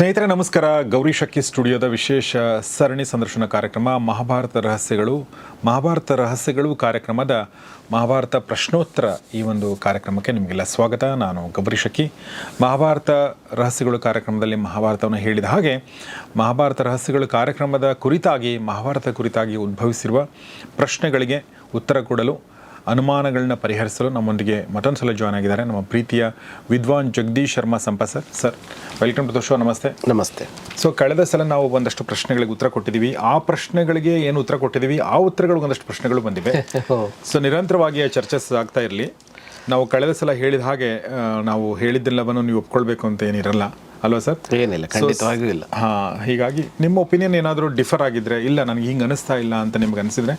ಸ್ನೇಹಿತರೆ, ನಮಸ್ಕಾರ. ಗೌರಿ ಶಕ್ಕಿ ಸ್ಟುಡಿಯೋದ ವಿಶೇಷ ಸರಣಿ ಸಂದರ್ಶನ ಕಾರ್ಯಕ್ರಮ, ಮಹಾಭಾರತ ರಹಸ್ಯಗಳು. ಮಹಾಭಾರತ ರಹಸ್ಯಗಳು ಕಾರ್ಯಕ್ರಮದ ಮಹಾಭಾರತ ಪ್ರಶ್ನೋತ್ತರ ಈ ಒಂದು ಕಾರ್ಯಕ್ರಮಕ್ಕೆ ನಿಮಗೆಲ್ಲ ಸ್ವಾಗತ. ನಾನು ಗೌರಿ ಶಕ್ಕಿ ಮಹಾಭಾರತ ರಹಸ್ಯಗಳು ಕಾರ್ಯಕ್ರಮದಲ್ಲಿ ಮಹಾಭಾರತವನ್ನು ಹೇಳಿದ ಹಾಗೆ, ಮಹಾಭಾರತ ರಹಸ್ಯಗಳು ಕಾರ್ಯಕ್ರಮದ ಕುರಿತಾಗಿ ಮಹಾಭಾರತ ಕುರಿತಾಗಿ ಉದ್ಭವಿಸಿರುವ ಪ್ರಶ್ನೆಗಳಿಗೆ ಉತ್ತರ ಕೊಡಲು ಅನುಮಾನಗಳನ್ನ ಪರಿಹರಿಸಲು ನಮ್ಮೊಂದಿಗೆ ಮತ್ತೊಂದು ಸಲ ಜಾಯ್ನ್ ಆಗಿದ್ದಾರೆ ನಮ್ಮ ಪ್ರೀತಿಯ ವಿದ್ವಾನ್ Jagadish Sharma ಸಂಪ sir. Sir welcome to the show ನಮಸ್ತೆ. ನಮಸ್ತೆ. ಸೊ ಕಳೆದ ಸಲ ನಾವು ಒಂದಷ್ಟು ಪ್ರಶ್ನೆಗಳಿಗೆ ಉತ್ತರ ಕೊಟ್ಟಿದ್ದೀವಿ. ಆ ಪ್ರಶ್ನೆಗಳಿಗೆ ಏನು ಉತ್ತರ ಕೊಟ್ಟಿದ್ದೀವಿ? ಆ ಉತ್ತರಗಳಿಗೆ ಒಂದಷ್ಟು ಪ್ರಶ್ನೆಗಳು ಬಂದಿವೆ. ಸೊ ನಿರಂತರವಾಗಿ ಚರ್ಚೆ ಆಗ್ತಾ ಇರಲಿ. ನಾವು ಕಳೆದ ಸಲ ಹೇಳಿದ ಹಾಗೆ ನಾವು ಹೇಳಿದ್ದೆಲ್ಲವನ್ನು ನೀವು ಒಪ್ಕೊಳ್ಬೇಕು ಅಂತ ಏನಿರಲ್ಲ. ಅಲ್ವಾ ಸರ್? ಏನಿಲ್ಲ ಖಂಡಿತವಾಗಿಯೂ ಇಲ್ಲ. ಹಾಂ ಹೀಗಾಗಿ ನಿಮ್ಮ ಒಪಿನಿಯನ್ ಏನಾದರೂ ಡಿಫರ್ ಆಗಿದ್ರೆ ಇಲ್ಲ ನನಗೆ ಹಿಂಗೆ ಅನಿಸ್ತಾ ಇಲ್ಲ ಅಂತ ನಿಮ್ಗೆ ಅನಿಸಿದ್ರೆ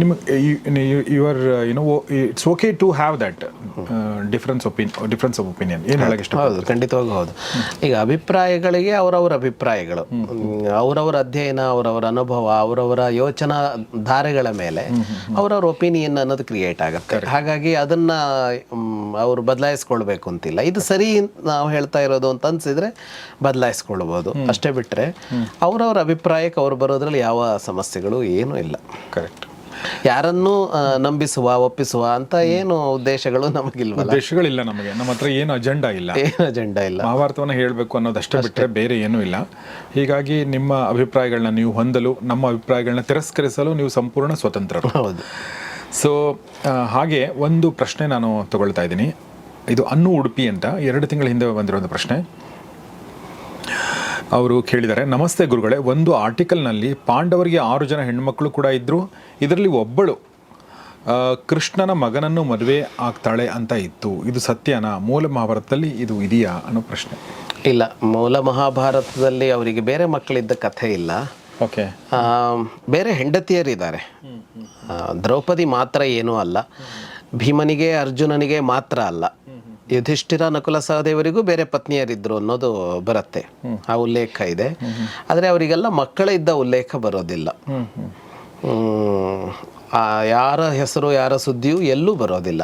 ನಿಮಗೆ your you know it's okay to have that difference opinion difference of opinion ಏನು ಹೇಳಕ್ಕೆ ಇಷ್ಟ ಹೌದು ಖಂಡಿತವಾಗೂ ಹೌದು. ಈಗ ಅಭಿಪ್ರಾಯಗಳಿಗೆ ಅವರವರ ಅಭಿಪ್ರಾಯಗಳು. ಅವರವರ ಅಧ್ಯಯನ ಅವರವರ ಅನುಭವ ಅವರವರ ಯೋಚನಾ ಧಾರೆಗಳ ಮೇಲೆ ಅವರವರ ಒಪಿನಿಯನ್ ಅನ್ನೋದು ಕ್ರಿಯೇಟ್ ಆಗುತ್ತೆ. ಹಾಗಾಗಿ ಅದನ್ನ ಅವರು ಬದಲಾಯಿಸ್ಕೊಳ್ಬೇಕು ಅಂತಿಲ್ಲ. ಇದು ಸರಿ ನಾವು ಹೇಳ್ತಾ ಇರೋದು ಅಂತ ಅನ್ಸಿದ್ರೆ ಬದಲಾಯಿಸ್ಕೊಳ್ಬೋದು. ಅಷ್ಟೇ ಬಿಟ್ರೆ ಅವರವರ ಅಭಿಪ್ರಾಯಕ್ಕೆ ಅವ್ರು ಬರೋದ್ರಲ್ಲಿ ಯಾವ ಸಮಸ್ಯೆಗಳು ಏನೂ ಇಲ್ಲ. ಕರೆಕ್ಟ್ ಯಾರನ್ನೂ ನಂಬಿಸುವ ಒಪ್ಪಿಸುವ ಅಂತ ಏನು ಉದ್ದೇಶಗಳು ನಮಗಿಲ್ಲ ಉದ್ದೇಶಗಳಿಲ್ಲ ನಮಗೆ. ನಮ್ಮ ಹತ್ರ ಏನು ಅಜೆಂಡಾ ಇಲ್ಲ. ಏನು ಅಜೆಂಡಾ ಇಲ್ಲ. ಮಹಾಭಾರತವನ್ನು ಹೇಳಬೇಕು ಅನ್ನೋದಷ್ಟೇ ಬಿಟ್ಟರೆ ಬೇರೆ ಏನೂ ಇಲ್ಲ. ಹೀಗಾಗಿ ನಿಮ್ಮ ಅಭಿಪ್ರಾಯಗಳನ್ನ ನೀವು ಹೊಂದಲು ನಮ್ಮ ಅಭಿಪ್ರಾಯಗಳನ್ನ ತಿರಸ್ಕರಿಸಲು ನೀವು ಸಂಪೂರ್ಣ ಸ್ವತಂತ್ರರು. ಹೌದು. ಸೊ ಹಾಗೆ ಒಂದು ಪ್ರಶ್ನೆ ನಾನು ತಗೊಳ್ತಾ ಇದ್ದೀನಿ. ಇದು ಅನ್ನು ಉಡುಪಿ ಅಂತ ಎರಡು ತಿಂಗಳ ಹಿಂದೆ ಬಂದಿರೋ ಒಂದು ಪ್ರಶ್ನೆ. ಅವರು ಕೇಳಿದ್ದಾರೆ ನಮಸ್ತೆ ಗುರುಗಳೇ ಒಂದು ಆರ್ಟಿಕಲ್ನಲ್ಲಿ ಪಾಂಡವರಿಗೆ ಆರು ಜನ ಹೆಣ್ಮಕ್ಳು ಕೂಡ ಇದ್ದರು ಇದರಲ್ಲಿ ಒಬ್ಬಳು ಕೃಷ್ಣನ ಮಗನನ್ನು ಮದುವೆ ಆಗ್ತಾಳೆ ಅಂತ ಇತ್ತು. ಇದು ಸತ್ಯನಾ? ಮೂಲ ಮಹಾಭಾರತದಲ್ಲಿ ಇದು ಇದೆಯಾ ಅನ್ನೋ ಪ್ರಶ್ನೆ. ಇಲ್ಲ ಮೂಲ ಮಹಾಭಾರತದಲ್ಲಿ ಅವರಿಗೆ ಬೇರೆ ಮಕ್ಕಳಿದ್ದ ಕಥೆ ಇಲ್ಲ. ಓಕೆ. ಬೇರೆ ಹೆಂಡತಿಯರಿದ್ದಾರೆ. ದ್ರೌಪದಿ ಮಾತ್ರ ಏನೂ ಅಲ್ಲ. ಭೀಮನಿಗೆ ಅರ್ಜುನನಿಗೆ ಮಾತ್ರ ಅಲ್ಲ. ಯುಧಿಷ್ಠಿರ ನಕುಲ ಸಹದೇವರಿಗೂ ಬೇರೆ ಪತ್ನಿಯರಿದ್ರು ಅನ್ನೋದು ಬರುತ್ತೆ. ಆ ಉಲ್ಲೇಖ ಇದೆ. ಆದರೆ ಅವರಿಗೆಲ್ಲ ಮಕ್ಕಳಿದ್ದ ಉಲ್ಲೇಖ ಬರೋದಿಲ್ಲ. ಯಾರ ಹೆಸರು ಯಾರ ಸುದ್ದಿಯೂ ಎಲ್ಲೂ ಬರೋದಿಲ್ಲ.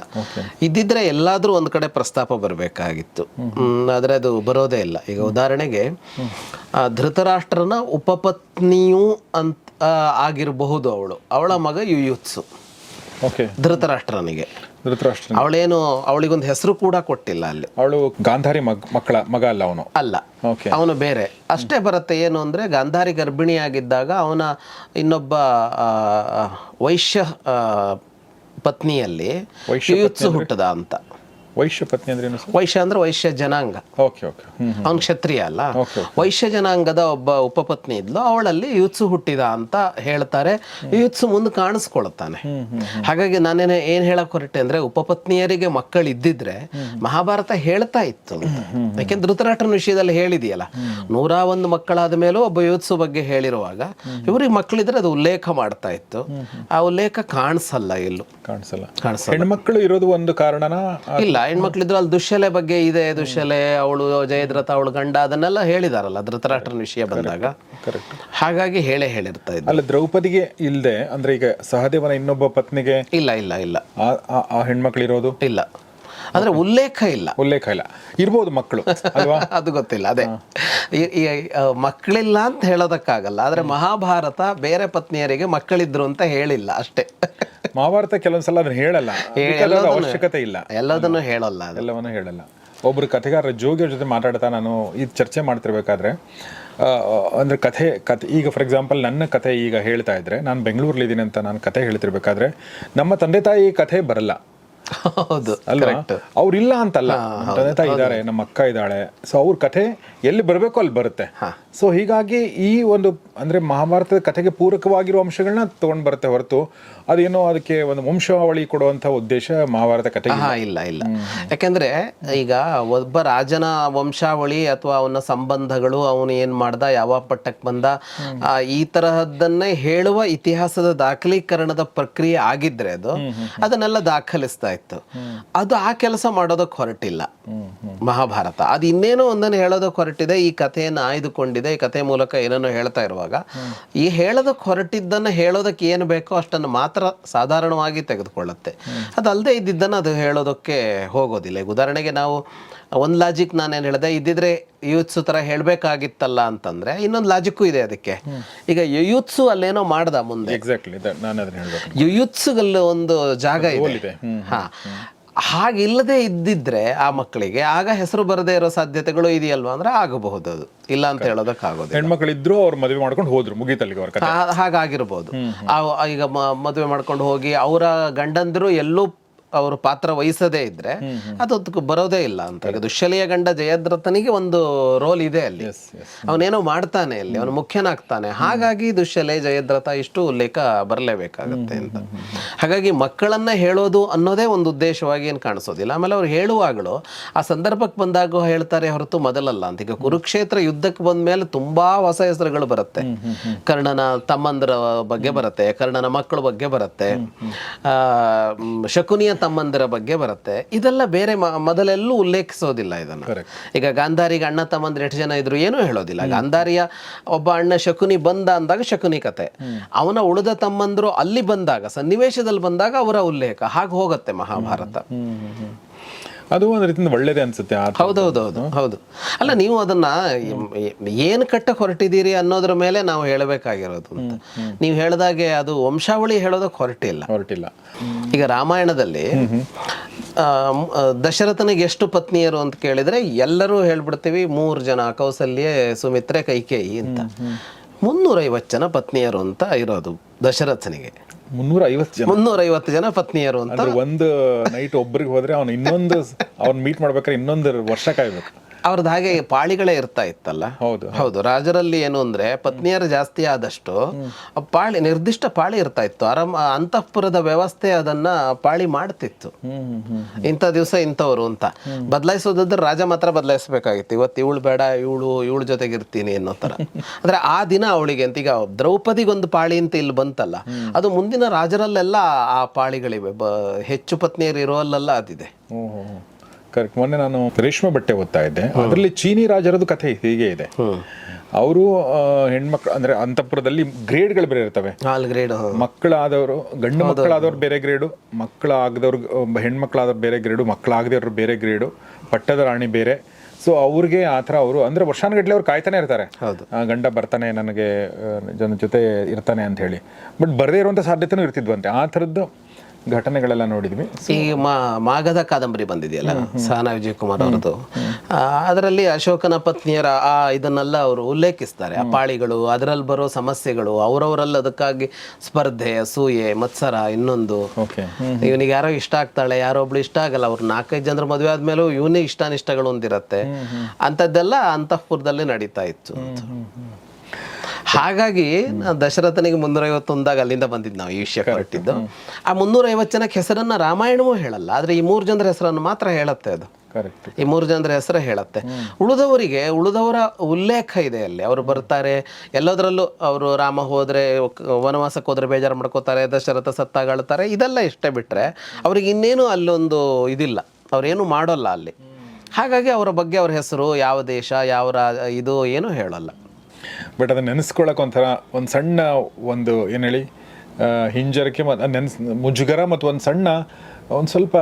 ಇದ್ದಿದ್ರೆ ಎಲ್ಲಾದರೂ ಒಂದು ಕಡೆ ಪ್ರಸ್ತಾಪ ಬರಬೇಕಾಗಿತ್ತು. ಆದರೆ ಅದು ಬರೋದೇ ಇಲ್ಲ. ಈಗ ಉದಾಹರಣೆಗೆ ಆ, ಧೃತರಾಷ್ಟ್ರನ ಉಪಪತ್ನಿಯೂ ಅಂತ ಆಗಿರಬಹುದು ಅವಳು. ಅವಳ ಮಗ ಯುಯುತ್ಸು. ಓಕೆ ಧೃತರಾಷ್ಟ್ರನಿಗೆ ಧೃತರಾಷ್ಟ್ರ ಅವಳೇನು ಅವಳಿಗೊಂದು ಹೆಸರು ಕೂಡ ಕೊಟ್ಟಿಲ್ಲ ಅಲ್ಲಿ. ಅವಳು ಗಾಂಧಾರಿ ಮಗ್ ಮಕ್ಕಳ ಮಗ ಅಲ್ಲ ಅವನು? ಅಲ್ಲ. ಓಕೆ ಅವನು ಬೇರೆ. ಅಷ್ಟೇ ಬರುತ್ತೆ ಏನು ಅಂದ್ರೆ ಗಾಂಧಾರಿ ಗರ್ಭಿಣಿಯಾಗಿದ್ದಾಗ ಅವನ ಇನ್ನೊಬ್ಬ ಆ, ವೈಶ್ಯ ಆ, ಪತ್ನಿಯಲ್ಲಿ ಯುಯುತ್ಸು ಹುಟ್ಟದ ಅಂತ. ವೈಶ್ಯ ಪತ್ನಿ ಅಂದ್ರೆ ಏನು ವೈಶ್ಯ ಅಂದ್ರೆ ವೈಶ್ಯ ಜನಾಂಗ. Okay okay. ಅವನು ಕ್ಷತ್ರಿಯ ಅಲ್ಲ? ವೈಶ್ಯ ಜನಾಂಗದ ಒಬ್ಬ ಉಪಪತ್ನಿ ಇದ್ಲು. ಅವಳಲ್ಲಿ ಯುತ್ಸು ಹುಟ್ಟಿದ ಅಂತ ಹೇಳ್ತಾರೆ. ಯುತ್ಸು ಮುಂದೆ ಕಾಣಿಸ್ಕೊಳ್ತಾನೆ. ಹಾಗಾಗಿ ನಾನೇನು ಏನ್ ಹೇಳಕ್ ಹೊರಟೆ ಅಂದ್ರೆ ಉಪಪತ್ನಿಯರಿಗೆ ಮಕ್ಕಳು ಇದ್ದಿದ್ರೆ ಮಹಾಭಾರತ ಹೇಳ್ತಾ ಇತ್ತು. ಯಾಕೆಂದ್ರೆ ಧೃತರಾಷ್ಟ್ರನ ವಿಷಯದಲ್ಲಿ ಹೇಳಿದೆಯಲ್ಲ. ನೂರ ಒಂದು ಮಕ್ಕಳಾದ ಮೇಲೂ ಒಬ್ಬ ಯುತ್ಸು ಬಗ್ಗೆ ಹೇಳಿರುವಾಗ ಇವ್ರಿಗೆ ಮಕ್ಕಳಿದ್ರೆ ಅದು ಉಲ್ಲೇಖ ಮಾಡ್ತಾ ಇತ್ತು. ಆ ಉಲ್ಲೇಖ ಕಾಣಿಸಲ್ಲ ಎಲ್ಲೂ. ಕಾಣಿಸಲ್ಲ. ಹೆಣ್ಮಕ್ಳು ಇರೋದು ಒಂದು ಕಾರಣನ? ಇಲ್ಲ ಹೆಣ್ಮಕ್ಳಿದ್ರು ಅಲ್ಲಿ ದುಶ್ಯಲೆ ಬಗ್ಗೆ ಇದೆ ದುಶ್ಯಲೆ ಅವಳು ಜಯದ್ರಥ ಅವಳು ಗಂಡ ಅದನ್ನೆಲ್ಲ ಹೇಳಿದಾರಲ್ಲ ಧೃತರಾಷ್ಟ್ರನ ವಿಷಯ ಬಂದಾಗ. ಕರೆಕ್ಟ್ ಹಾಗಾಗಿ ಹೇಳೇ ಹೇಳಿರ್ತಾ ಇದ್ದ ಅಲ್ಲ ದ್ರೌಪದಿಗೆ ಇಲ್ಲದೆ ಅಂದ್ರೆ ಈಗ ಸಹದೇವನ ಇನ್ನೊಬ್ಬ ಪತ್ನಿಗೆ ಇಲ್ಲ ಇಲ್ಲ ಇಲ್ಲ. ಆ- ಹೆಣ್ಮಕ್ಳು ಇರೋದು ಇಲ್ಲ. ಅಂದ್ರೆ ಉಲ್ಲೇಖ ಇಲ್ಲ. ಉಲ್ಲೇಖ ಇಲ್ಲ. ಇರ್ಬೋದು ಮಕ್ಕಳು ಅಲ್ವಾ? ಅದು ಗೊತ್ತಿಲ್ಲ ಅದೇ. ಮಕ್ಕಳಿಲ್ಲ ಅಂತ ಹೇಳೋದಕ್ಕಾಗಲ್ಲ ಆದ್ರೆ ಮಹಾಭಾರತ ಬೇರೆ ಪತ್ನಿಯರಿಗೆ ಮಕ್ಕಳಿದ್ರು ಅಂತ ಹೇಳಿಲ್ಲ ಅಷ್ಟೇ. ಮಹಾಭಾರತ ಕೆಲವೊಂದ್ಸಲ ಅದನ್ನ ಹೇಳಲ್ಲ. ಅವಶ್ಯಕತೆ ಇಲ್ಲ. ಎಲ್ಲದನ್ನು ಹೇಳಲ್ಲ ಅದು. ಎಲ್ಲವನ್ನು ಹೇಳಲ್ಲ. ಒಬ್ರು ಕಥೆಗಾರ ಜೋಗಿಯವ್ರ ಜೊತೆ ಮಾತಾಡ್ತಾ ನಾನು ಈ ಚರ್ಚೆ ಮಾಡ್ತಿರ್ಬೇಕಾದ್ರೆ ಆ, ಅಂದ್ರೆ ಕಥೆ ಕಥೆ ಈಗ ಫಾರ್ ಎಕ್ಸಾಂಪಲ್ ನನ್ನ ಕಥೆ ಈಗ ಹೇಳ್ತಾ ಇದ್ರೆ ನಾನು ಬೆಂಗಳೂರಲ್ಲಿ ಇದ್ದೀನಿ ಅಂತ ನಾನು ಕಥೆ ಹೇಳ್ತಿರ್ಬೇಕಾದ್ರೆ ನಮ್ಮ ತಂದೆ ತಾಯಿ ಕಥೆ ಬರಲ್ಲ. ಹೌದು ಅಲ್ವಾ? ಅವ್ರಿಲ್ಲ ಅಂತಲ್ಲ. ನಮ್ಮ ತಂದೆ ತಾಯಿ ಇದ್ದಾರೆ ನಮ್ಮ ಅಕ್ಕ ಇದ್ದಾಳೆ ಸೊ ಅವ್ರ ಕಥೆ ಎಲ್ಲಿ ಬರಬೇಕು ಅಲ್ಲಿ ಬರುತ್ತೆ. ಸೊ ಹೀಗಾಗಿ ಈ ಒಂದು ಅಂದ್ರೆ ಮಹಾಭಾರತದ ಕಥೆಗೆ ಪೂರಕವಾಗಿರುವ ಅಂಶಗಳನ್ನ ತೊಗೊಂಡು ಬರುತ್ತೆ ಹೊರತು ಅದೇನೋ ಅದಕ್ಕೆ ಒಂದು ವಂಶಾವಳಿ ಕೊಡುವಂಥ ಉದ್ದೇಶ ಮಹಾಭಾರತ ಕಥೆ ಹಾ ಇಲ್ಲ. ಇಲ್ಲ ಯಾಕೆಂದರೆ ಈಗ ಒಬ್ಬ ರಾಜನ ವಂಶಾವಳಿ ಅಥವಾ ಅವನ ಸಂಬಂಧಗಳು ಅವನು ಏನು ಮಾಡ್ದ ಯಾವ ಪಟ್ಟಕ್ಕೆ ಬಂದ ಈ ತರಹದ್ದನ್ನೇ ಹೇಳುವ ಇತಿಹಾಸದ ದಾಖಲೀಕರಣದ ಪ್ರಕ್ರಿಯೆ ಆಗಿದ್ರೆ ಅದು ಅದನ್ನೆಲ್ಲ ದಾಖಲಿಸ್ತಾ ಇತ್ತು. ಅದು ಆ ಕೆಲಸ ಮಾಡೋದಕ್ಕೆ ಹೊರಟಿಲ್ಲ. ಮಹಾಭಾರತ. ಅದು ಇನ್ನೇನೋ ಒಂದನ್ನು ಹೇಳೋದಕ್ಕೆ ಹೊರಟಿದೆ. ಈ ಕಥೆಯನ್ನು ಆಯ್ದುಕೊಂಡಿದೆ. ಈ ಕಥೆ ಮೂಲಕ ಏನನ್ನೋ ಹೇಳ್ತಾ ಇರುವಾಗ ಈ ಹೇಳೋದಕ್ಕೆ ಹೊರಟಿದ್ದನ್ನು ಹೇಳೋದಕ್ಕೆ ಏನು ಬೇಕೋ ಅಷ್ಟನ್ನು ಮಾತ್ರ ಸಾಧಾರಣವಾಗಿ ತೆಗೆದುಕೊಳ್ಳುತ್ತೆ. ಅದಲ್ಲದೆ ಇದ್ದಿದ್ದನ್ನು ಅದು ಹೇಳೋದಕ್ಕೆ ಹೋಗೋದಿಲ್ಲ. ಈಗ ಉದಾಹರಣೆಗೆ ನಾವು ಒಂದು ಲಾಜಿಕ್ ನಾನೇನು ಹೇಳಿದೆ ಇದ್ದಿದ್ರೆ ಯೂತ್ಸು ಥರ ಹೇಳಬೇಕಾಗಿತ್ತಲ್ಲ ಅಂತಂದ್ರೆ ಇನ್ನೊಂದು ಲಾಜಿಕ್ಕೂ ಇದೆ ಅದಕ್ಕೆ. ಈಗ ಯೂತ್ಸು ಅಲ್ಲೇನೋ ಮಾಡ್ದ ಮುಂದೆ. ಎಕ್ಸಾಕ್ಟ್ಲಿ ಯುಯುತ್ಸುಗಲ್ಲಿ ಒಂದು ಜಾಗ ಇದೆ. ಹಾ. ಹಾಗಿಲ್ಲದೆ ಇದ್ದಿದ್ರೆ ಆ ಮಕ್ಕಳಿಗೆ ಆಗ ಹೆಸರು ಬರದೇ ಇರೋ ಸಾಧ್ಯತೆಗಳು ಇದೆಯಲ್ವಾ? ಅಂದ್ರೆ ಆಗಬಹುದು ಅದು. ಇಲ್ಲ ಅಂತ ಹೇಳೋದಕ್ಕಾಗೋದಿಲ್ಲ. ಹೆಣ್ಮಕ್ಳಿದ್ರು ಅವ್ರು ಮದುವೆ ಮಾಡ್ಕೊಂಡು ಹೋದ್ರು ಮುಗಿತಲ್ಲಿಗೆ ಅವ್ರ ಹಾಗಾಗಿರ್ಬೋದು. ಈಗ ಮದುವೆ ಮಾಡ್ಕೊಂಡು ಹೋಗಿ ಅವರ ಗಂಡಂದಿರು ಎಲ್ಲೂ ಅವರು ಪಾತ್ರ ವಹಿಸದೇ ಇದ್ರೆ ಅದು ಅದಕ್ಕೆ ಬರೋದೇ ಇಲ್ಲ ಅಂತ. ದುಶ್ಶಲಿಯ ಗಂಡ ಜಯದ್ರಥನಿಗೆ ಒಂದು ರೋಲ್ ಇದೆ ಅಲ್ಲಿ. ಅವನೇನೋ ಮಾಡ್ತಾನೆ ಅಲ್ಲಿ ಅವನು ಮುಖ್ಯನಾಗ್ತಾನೆ. ಹಾಗಾಗಿ ದುಶ್ಶಲೆ ಜಯದ್ರಥ ಇಷ್ಟು ಉಲ್ಲೇಖ ಬರಲೇಬೇಕಾಗತ್ತೆ ಅಂತ. ಹಾಗಾಗಿ ಮಕ್ಕಳನ್ನ ಹೇಳೋದು ಅನ್ನೋದೇ ಒಂದು ಉದ್ದೇಶವಾಗಿ ಏನು ಕಾಣಿಸೋದಿಲ್ಲ. ಆಮೇಲೆ ಅವ್ರು ಹೇಳುವಾಗಲೂ ಆ ಸಂದರ್ಭಕ್ಕೆ ಬಂದಾಗ ಹೇಳ್ತಾರೆ ಹೊರತು ಮೊದಲಲ್ಲ ಅಂತ. ಈಗ ಕುರುಕ್ಷೇತ್ರ ಯುದ್ಧಕ್ಕೆ ಬಂದ ಮೇಲೆ ತುಂಬಾ ಹೊಸ ಹೆಸರುಗಳು ಬರುತ್ತೆ. ಕರ್ಣನ ತಮ್ಮಂದರ ಬಗ್ಗೆ ಬರುತ್ತೆ ಕರ್ಣನ ಮಕ್ಕಳ ಬಗ್ಗೆ ಬರುತ್ತೆ. ಶಕುನಿಯ ತಮ್ಮಂದಿರ ಬಗ್ಗೆ ಬರುತ್ತೆ. ಇದೆಲ್ಲ ಬೇರೆ ಮೊದಲೆಲ್ಲೂ ಉಲ್ಲೇಖಿಸೋದಿಲ್ಲ ಇದನ್ನು. ಈಗ ಗಾಂಧಾರಿಗೆ ಅಣ್ಣ ತಮ್ಮಂದ್ರೆ ಎಷ್ಟು ಜನ ಇದ್ರು ಏನೂ ಹೇಳೋದಿಲ್ಲ. ಗಾಂಧಾರಿಯ ಒಬ್ಬ ಅಣ್ಣ ಶಕುನಿ ಬಂದ ಅಂದಾಗ ಶಕುನಿ ಕತೆ. ಅವನ ಉಳಿದ ತಮ್ಮಂದ್ರು ಅಲ್ಲಿ ಬಂದಾಗ ಸನ್ನಿವೇಶದಲ್ಲಿ ಬಂದಾಗ ಅವರ ಉಲ್ಲೇಖ. ಹಾಗೆ ಹೋಗುತ್ತೆ ಮಹಾಭಾರತ. ಅದು ಒಂದು ರೀತಿಯಿಂದ ಒಳ್ಳೇದೇ ಅನ್ಸುತ್ತೆ ಹೌದು ಹೌದೌದೌದು ಹೌದು. ಅಲ್ಲ ನೀವು ಅದನ್ನ ಏನು ಕಟ್ಟಕ್ಕೆ ಹೊರಟಿದ್ದೀರಿ ಅನ್ನೋದ್ರ ಮೇಲೆ ನಾವು ಹೇಳಬೇಕಾಗಿರೋದು ಅಂತ. ನೀವು ಹೇಳ್ದಾಗೆ ಅದು ವಂಶಾವಳಿ ಹೇಳೋದಕ್ಕೆ ಹೊರಟಿಲ್ಲ. ಹೊರಟಿಲ್ಲ. ಈಗ ರಾಮಾಯಣದಲ್ಲಿ ದಶರಥನಿಗೆ ಎಷ್ಟು ಪತ್ನಿಯರು ಅಂತ ಕೇಳಿದ್ರೆ ಎಲ್ಲರೂ ಹೇಳ್ಬಿಡ್ತೀವಿ ಮೂರು ಜನ ಕೌಸಲ್ಯ ಸುಮಿತ್ರೆ ಕೈಕೇಯಿ ಅಂತ. ಮುನ್ನೂರೈವತ್ತು ಜನ ಪತ್ನಿಯರು ಅಂತ ಇರೋದು ದಶರಥನಿಗೆ. ಮುನ್ನೂರ ಐವತ್ತು ಜನ. ಮುನ್ನೂರೈವತ್ತು ಜನ ಪತ್ನಿಯರು ಅಂತ. ಅಂದ್ರೆ ಒಂದು ನೈಟ್ ಒಬ್ರಿಗೆ ಹೋದ್ರೆ ಅವ್ನು ಇನ್ನೊಂದು ಅವ್ನ ಮೀಟ್ ಮಾಡ್ಬೇಕಾದ್ರೆ ಇನ್ನೊಂದು ವರ್ಷ ಕಾಯ್ಬೇಕು. ಅವ್ರದ್ದು ಹಾಗೆ ಪಾಳಿಗಳೇ ಇರ್ತಾ ಇತ್ತಲ್ಲ? ಹೌದು ಹೌದು. ರಾಜರಲ್ಲಿ ಏನು ಅಂದ್ರೆ ಪತ್ನಿಯರು ಜಾಸ್ತಿ ಆದಷ್ಟು ಪಾಳಿ ನಿರ್ದಿಷ್ಟ ಪಾಳಿ ಇರ್ತಾ ಇತ್ತು. ಅರಮ ಅಂತಃಪುರದ ವ್ಯವಸ್ಥೆ ಅದನ್ನ ಪಾಳಿ ಮಾಡ್ತಿತ್ತು. ಇಂಥ ದಿವಸ ಇಂಥವ್ರು ಅಂತ. ಬದಲಾಯಿಸೋದಾದ್ರೆ ರಾಜ ಮಾತ್ರ ಬದಲಾಯಿಸಬೇಕಾಗಿತ್ತು. ಇವತ್ತು ಇವಳು ಬೇಡ ಇವಳು ಇವಳ ಜೊತೆಗೆ ಇರ್ತೀನಿ ಅನ್ನೋ ತರ ಅಂದ್ರೆ ಆ ದಿನ ಅವಳಿಗೆ ಅಂತ ಈಗ ದ್ರೌಪದಿಗೊಂದು ಪಾಳಿ ಅಂತ ಇಲ್ಲಿ ಬಂತಲ್ಲ ಅದು ಮುಂದಿನ ರಾಜರಲ್ಲೆಲ್ಲ ಆ ಪಾಳಿಗಳಿವೆ. ಹೆಚ್ಚು ಪತ್ನಿಯರು ಇರೋಲ್ಲೆಲ್ಲ ಅದಿದೆ. ಕರೆಕ್ಟ್ ಮೊನ್ನೆ ನಾನು ರೇಷ್ಮೆ ಬಟ್ಟೆ ಓದ್ತಾ ಇದ್ದೆ. ಅದರಲ್ಲಿ ಚೀನಿ ರಾಜರದು ಕಥೆ ಹೀಗೆ ಇದೆ. ಅವರು ಹೆಣ್ಮಕ್ಳು ಅಂದ್ರೆ ಅಂತಃಪುರದಲ್ಲಿ ಗ್ರೇಡ್ಗಳು ಬೇರೆ ಇರ್ತವೆ. ಗ್ರೇಡ್ ಮಕ್ಕಳಾದವರು ಗಂಡು ಮಕ್ಕಳಾದವ್ರು ಬೇರೆ ಗ್ರೇಡು ಮಕ್ಕಳಾಗದವ್ರು ಹೆಣ್ಮಕ್ಳಾದವ್ರು ಬೇರೆ ಗ್ರೇಡು ಮಕ್ಕಳಾಗದವ್ರು ಬೇರೆ ಗ್ರೇಡು ಪಟ್ಟದ ರಾಣಿ ಬೇರೆ. ಸೊ ಅವ್ರಿಗೆ ಆ ಥರ ಅವರು ಅಂದ್ರೆ ವರ್ಷಾನುಗಟ್ಟಲೆ ಅವ್ರು ಕಾಯ್ತಾನೆ ಇರ್ತಾರೆ. ಹೌದು. ಆ, ಗಂಡ ಬರ್ತಾನೆ ನನಗೆ ಜನ ಜೊತೆ ಇರ್ತಾನೆ ಅಂತ ಹೇಳಿ. ಬಟ್ ಬರದೇ ಇರುವಂಥ ಸಾಧ್ಯತೆನೂ ಇರ್ತಿದ್ವಂತೆ. ಆ ಥರದ್ದು ಘಟನೆಗಳೆಲ್ಲ ನೋಡಿದ್ವಿ. ಈ ಮಾಗದ ಕಾದಂಬರಿ ಬಂದಿದೆಯಲ್ಲ ಸಹನಾ ವಿಜಯ್ ಕುಮಾರ್ ಅವರದು ಅದರಲ್ಲಿ ಅಶೋಕನ ಪತ್ನಿಯರ ಆ ಇದನ್ನೆಲ್ಲ ಅವರು ಉಲ್ಲೇಖಿಸ್ತಾರೆ. ಆ ಪಾಳಿಗಳು ಅದರಲ್ಲಿ ಬರೋ ಸಮಸ್ಯೆಗಳು ಅವರವರಲ್ಲಿ ಅದಕ್ಕಾಗಿ ಸ್ಪರ್ಧೆ ಅಸೂಯೆ ಮತ್ಸರ ಇನ್ನೊಂದು. ಇವನಿಗೆ ಯಾರೋ ಇಷ್ಟ ಆಗ್ತಾಳೆ ಯಾರೋ ಒಬ್ಳು ಇಷ್ಟ ಆಗಲ್ಲ ಅವ್ರು ನಾಲ್ಕೈದು ಜನರ ಮದುವೆ ಆದ್ಮೇಲೂ ಇವನೇ ಇಷ್ಟಾನಿಷ್ಟಗಳು ಒಂದಿರತ್ತೆ. ಅಂಥದ್ದೆಲ್ಲ ಅಂತಃಪುರದಲ್ಲಿ ನಡೀತಾ ಇತ್ತು ಹಾಗಾಗಿ ದಶರಥನಿಗೆ ಮುನ್ನೂರೈವತ್ತೊಂದಾಗ ಅಲ್ಲಿಂದ ಬಂದಿದ್ದು ನಾವು ಈ ವಿಷಯ ಹೊರಟಿದ್ದು ಆ ಮುನ್ನೂರೈವತ್ತು ಜನಕ್ಕೆ ಹೆಸರನ್ನ ರಾಮಾಯಣವೂ ಹೇಳಲ್ಲ ಆದ್ರೆ ಈ ಮೂರು ಜನರ ಹೆಸರನ್ನು ಮಾತ್ರ ಹೇಳುತ್ತೆ ಅದು. ಕರೆಕ್ಟ್ ಈ ಮೂರು ಜನರ ಹೆಸರು ಹೇಳುತ್ತೆ. ಉಳಿದವರಿಗೆ ಉಳಿದವರ ಉಲ್ಲೇಖ ಇದೆ ಅಲ್ಲಿ. ಅವರು ಬರ್ತಾರೆ ಎಲ್ಲದರಲ್ಲೂ ಅವರು ರಾಮ ಹೋದ್ರೆ ವನವಾಸಕ್ಕೆ ಹೋದ್ರೆ ಬೇಜಾರು ಮಾಡ್ಕೋತಾರೆ ದಶರಥ ಸತ್ತಾಗಳ್ತಾರೆ ಇದೆಲ್ಲ ಇಷ್ಟೇ ಬಿಟ್ರೆ ಅವ್ರಿಗೆ ಇನ್ನೇನು ಅಲ್ಲೊಂದು ಇದಿಲ್ಲ. ಅವ್ರೇನು ಮಾಡೋಲ್ಲ ಅಲ್ಲಿ. ಹಾಗಾಗಿ ಅವರ ಬಗ್ಗೆ ಅವ್ರ ಹೆಸರು ಯಾವ ದೇಶ ಯಾವ ರಾ ಇದು ಏನು ಹೇಳಲ್ಲ. ಬಟ್ ಅದನ್ನು ನೆನೆಸ್ಕೊಳಕ್ ಒಂಥರ ಒಂದು ಸಣ್ಣ ಒಂದು ಏನು ಹೇಳಿ ಹಿಂಜರಿಕೆ ಮತ್ತು ನೆನ್ಸ್ ಮುಜುಗರ ಮತ್ತು ಒಂದು ಸಣ್ಣ ಒಂದು ಸ್ವಲ್ಪ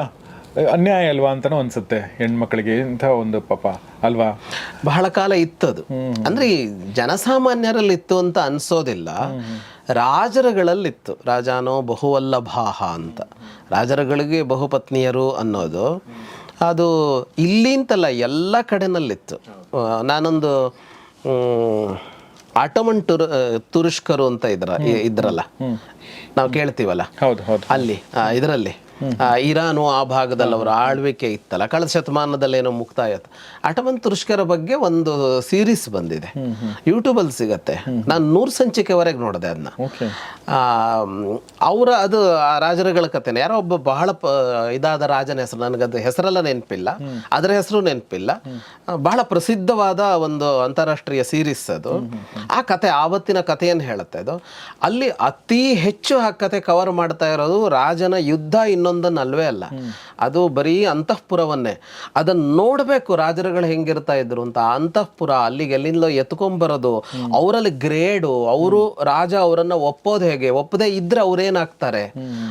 ಅನ್ಯಾಯ ಅಲ್ವಾ ಅಂತಲೂ ಅನ್ಸುತ್ತೆ ಹೆಣ್ಮಕ್ಳಿಗೆ. ಇಂಥ ಒಂದು ಪಾಪ ಅಲ್ವಾ? ಬಹಳ ಕಾಲ ಇತ್ತು ಅದು. ಅಂದ್ರೆ ಈ ಜನಸಾಮಾನ್ಯರಲ್ಲಿ ಇತ್ತು ಅಂತ ಅನ್ಸೋದಿಲ್ಲ. ರಾಜರುಗಳಲ್ಲಿತ್ತು. ರಾಜಾನೋ ಬಹುವಲ್ಲಭಾಹ ಅಂತ. ರಾಜರುಗಳಿಗೆ ಬಹುಪತ್ನಿಯರು ಅನ್ನೋದು. ಅದು ಇಲ್ಲಿಂತಲ್ಲ ಎಲ್ಲ ಕಡೆನಲ್ಲಿತ್ತು. ನಾನೊಂದು ಆಟೋಮನ್ ಟುರ್ ತುರುಷ್ಕರು ಅಂತ ಇದ್ರ ಇದ್ರಲ್ಲ. ನಾವು ಕೇಳ್ತೀವಲ್ಲ? ಹೌದು ಹೌದು. ಅಲ್ಲಿ ಇದರಲ್ಲಿ. ಇರಾನು ಆ ಭಾಗದಲ್ಲಿ ಅವರ ಆಳ್ವಿಕೆ ಇತ್ತಲ್ಲ. ಕಳೆದ ಶತಮಾನದಲ್ಲಿ ಏನೋ ಮುಕ್ತಾಯ ಆಯ್ತು ಅಟಮನ್ ತುರುಷ್ಕರ ಬಗ್ಗೆ ಒಂದು ಸೀರೀಸ್ ಬಂದಿದೆ. ಯೂಟ್ಯೂಬಲ್ಲಿ ಸಿಗತ್ತೆ. ನಾನು ನೂರು ಸಂಚಿಕೆವರೆಗೆ ನೋಡಿದೆ ಅದನ್ನ ಅವರ ಅದು ಆ ರಾಜರುಗಳ ಕಥೆನೆ. ಯಾರೋ ಒಬ್ಬ ಬಹಳ ಪ- ಇದಾದ ರಾಜನ ಹೆಸರು. ನನಗದು ಹೆಸರೆಲ್ಲ ನೆನಪಿಲ್ಲ. ಅದರ ಹೆಸರು ನೆನಪಿಲ್ಲ. ಬಹಳ ಪ್ರಸಿದ್ಧವಾದ ಒಂದು ಅಂತಾರಾಷ್ಟ್ರೀಯ ಸೀರೀಸ್ ಅದು. ಆ ಕತೆ ಆವತ್ತಿನ ಕಥೆಯನ್ನು ಹೇಳುತ್ತೆ ಅದು. ಅಲ್ಲಿ ಅತಿ ಹೆಚ್ಚು ಆ ಕತೆ ಕವರ್ ಮಾಡ್ತಾ ಇರೋದು ರಾಜನ ಯುದ್ಧ ಇನ್ನೊಂದನ್ನು ಅಲ್ವೇ ಅಲ್ಲ. ಅದು ಬರೀ ಅಂತಃಪುರವನ್ನೇ. ಅದನ್ನ ನೋಡಬೇಕು ರಾಜರುಗಳು ಹೆಂಗಿರ್ತಾ ಇದ್ರು ಅಂತ. ಅಂತಃಪುರ ಅಲ್ಲಿಗೆ ಎಲ್ಲಿಂದಲೋ ಎತ್ಕೊಂಬರೋದು ಅವರಲ್ಲಿ ಗ್ರೇಡು. ಅವರು ರಾಜ ಅವರನ್ನ ಒಪ್ಪೋದು ಹೇಗೆ? ಒಪ್ಪದೆ ಇದ್ರೆ ಅವ್ರೇನಾಗ್ತಾರೆ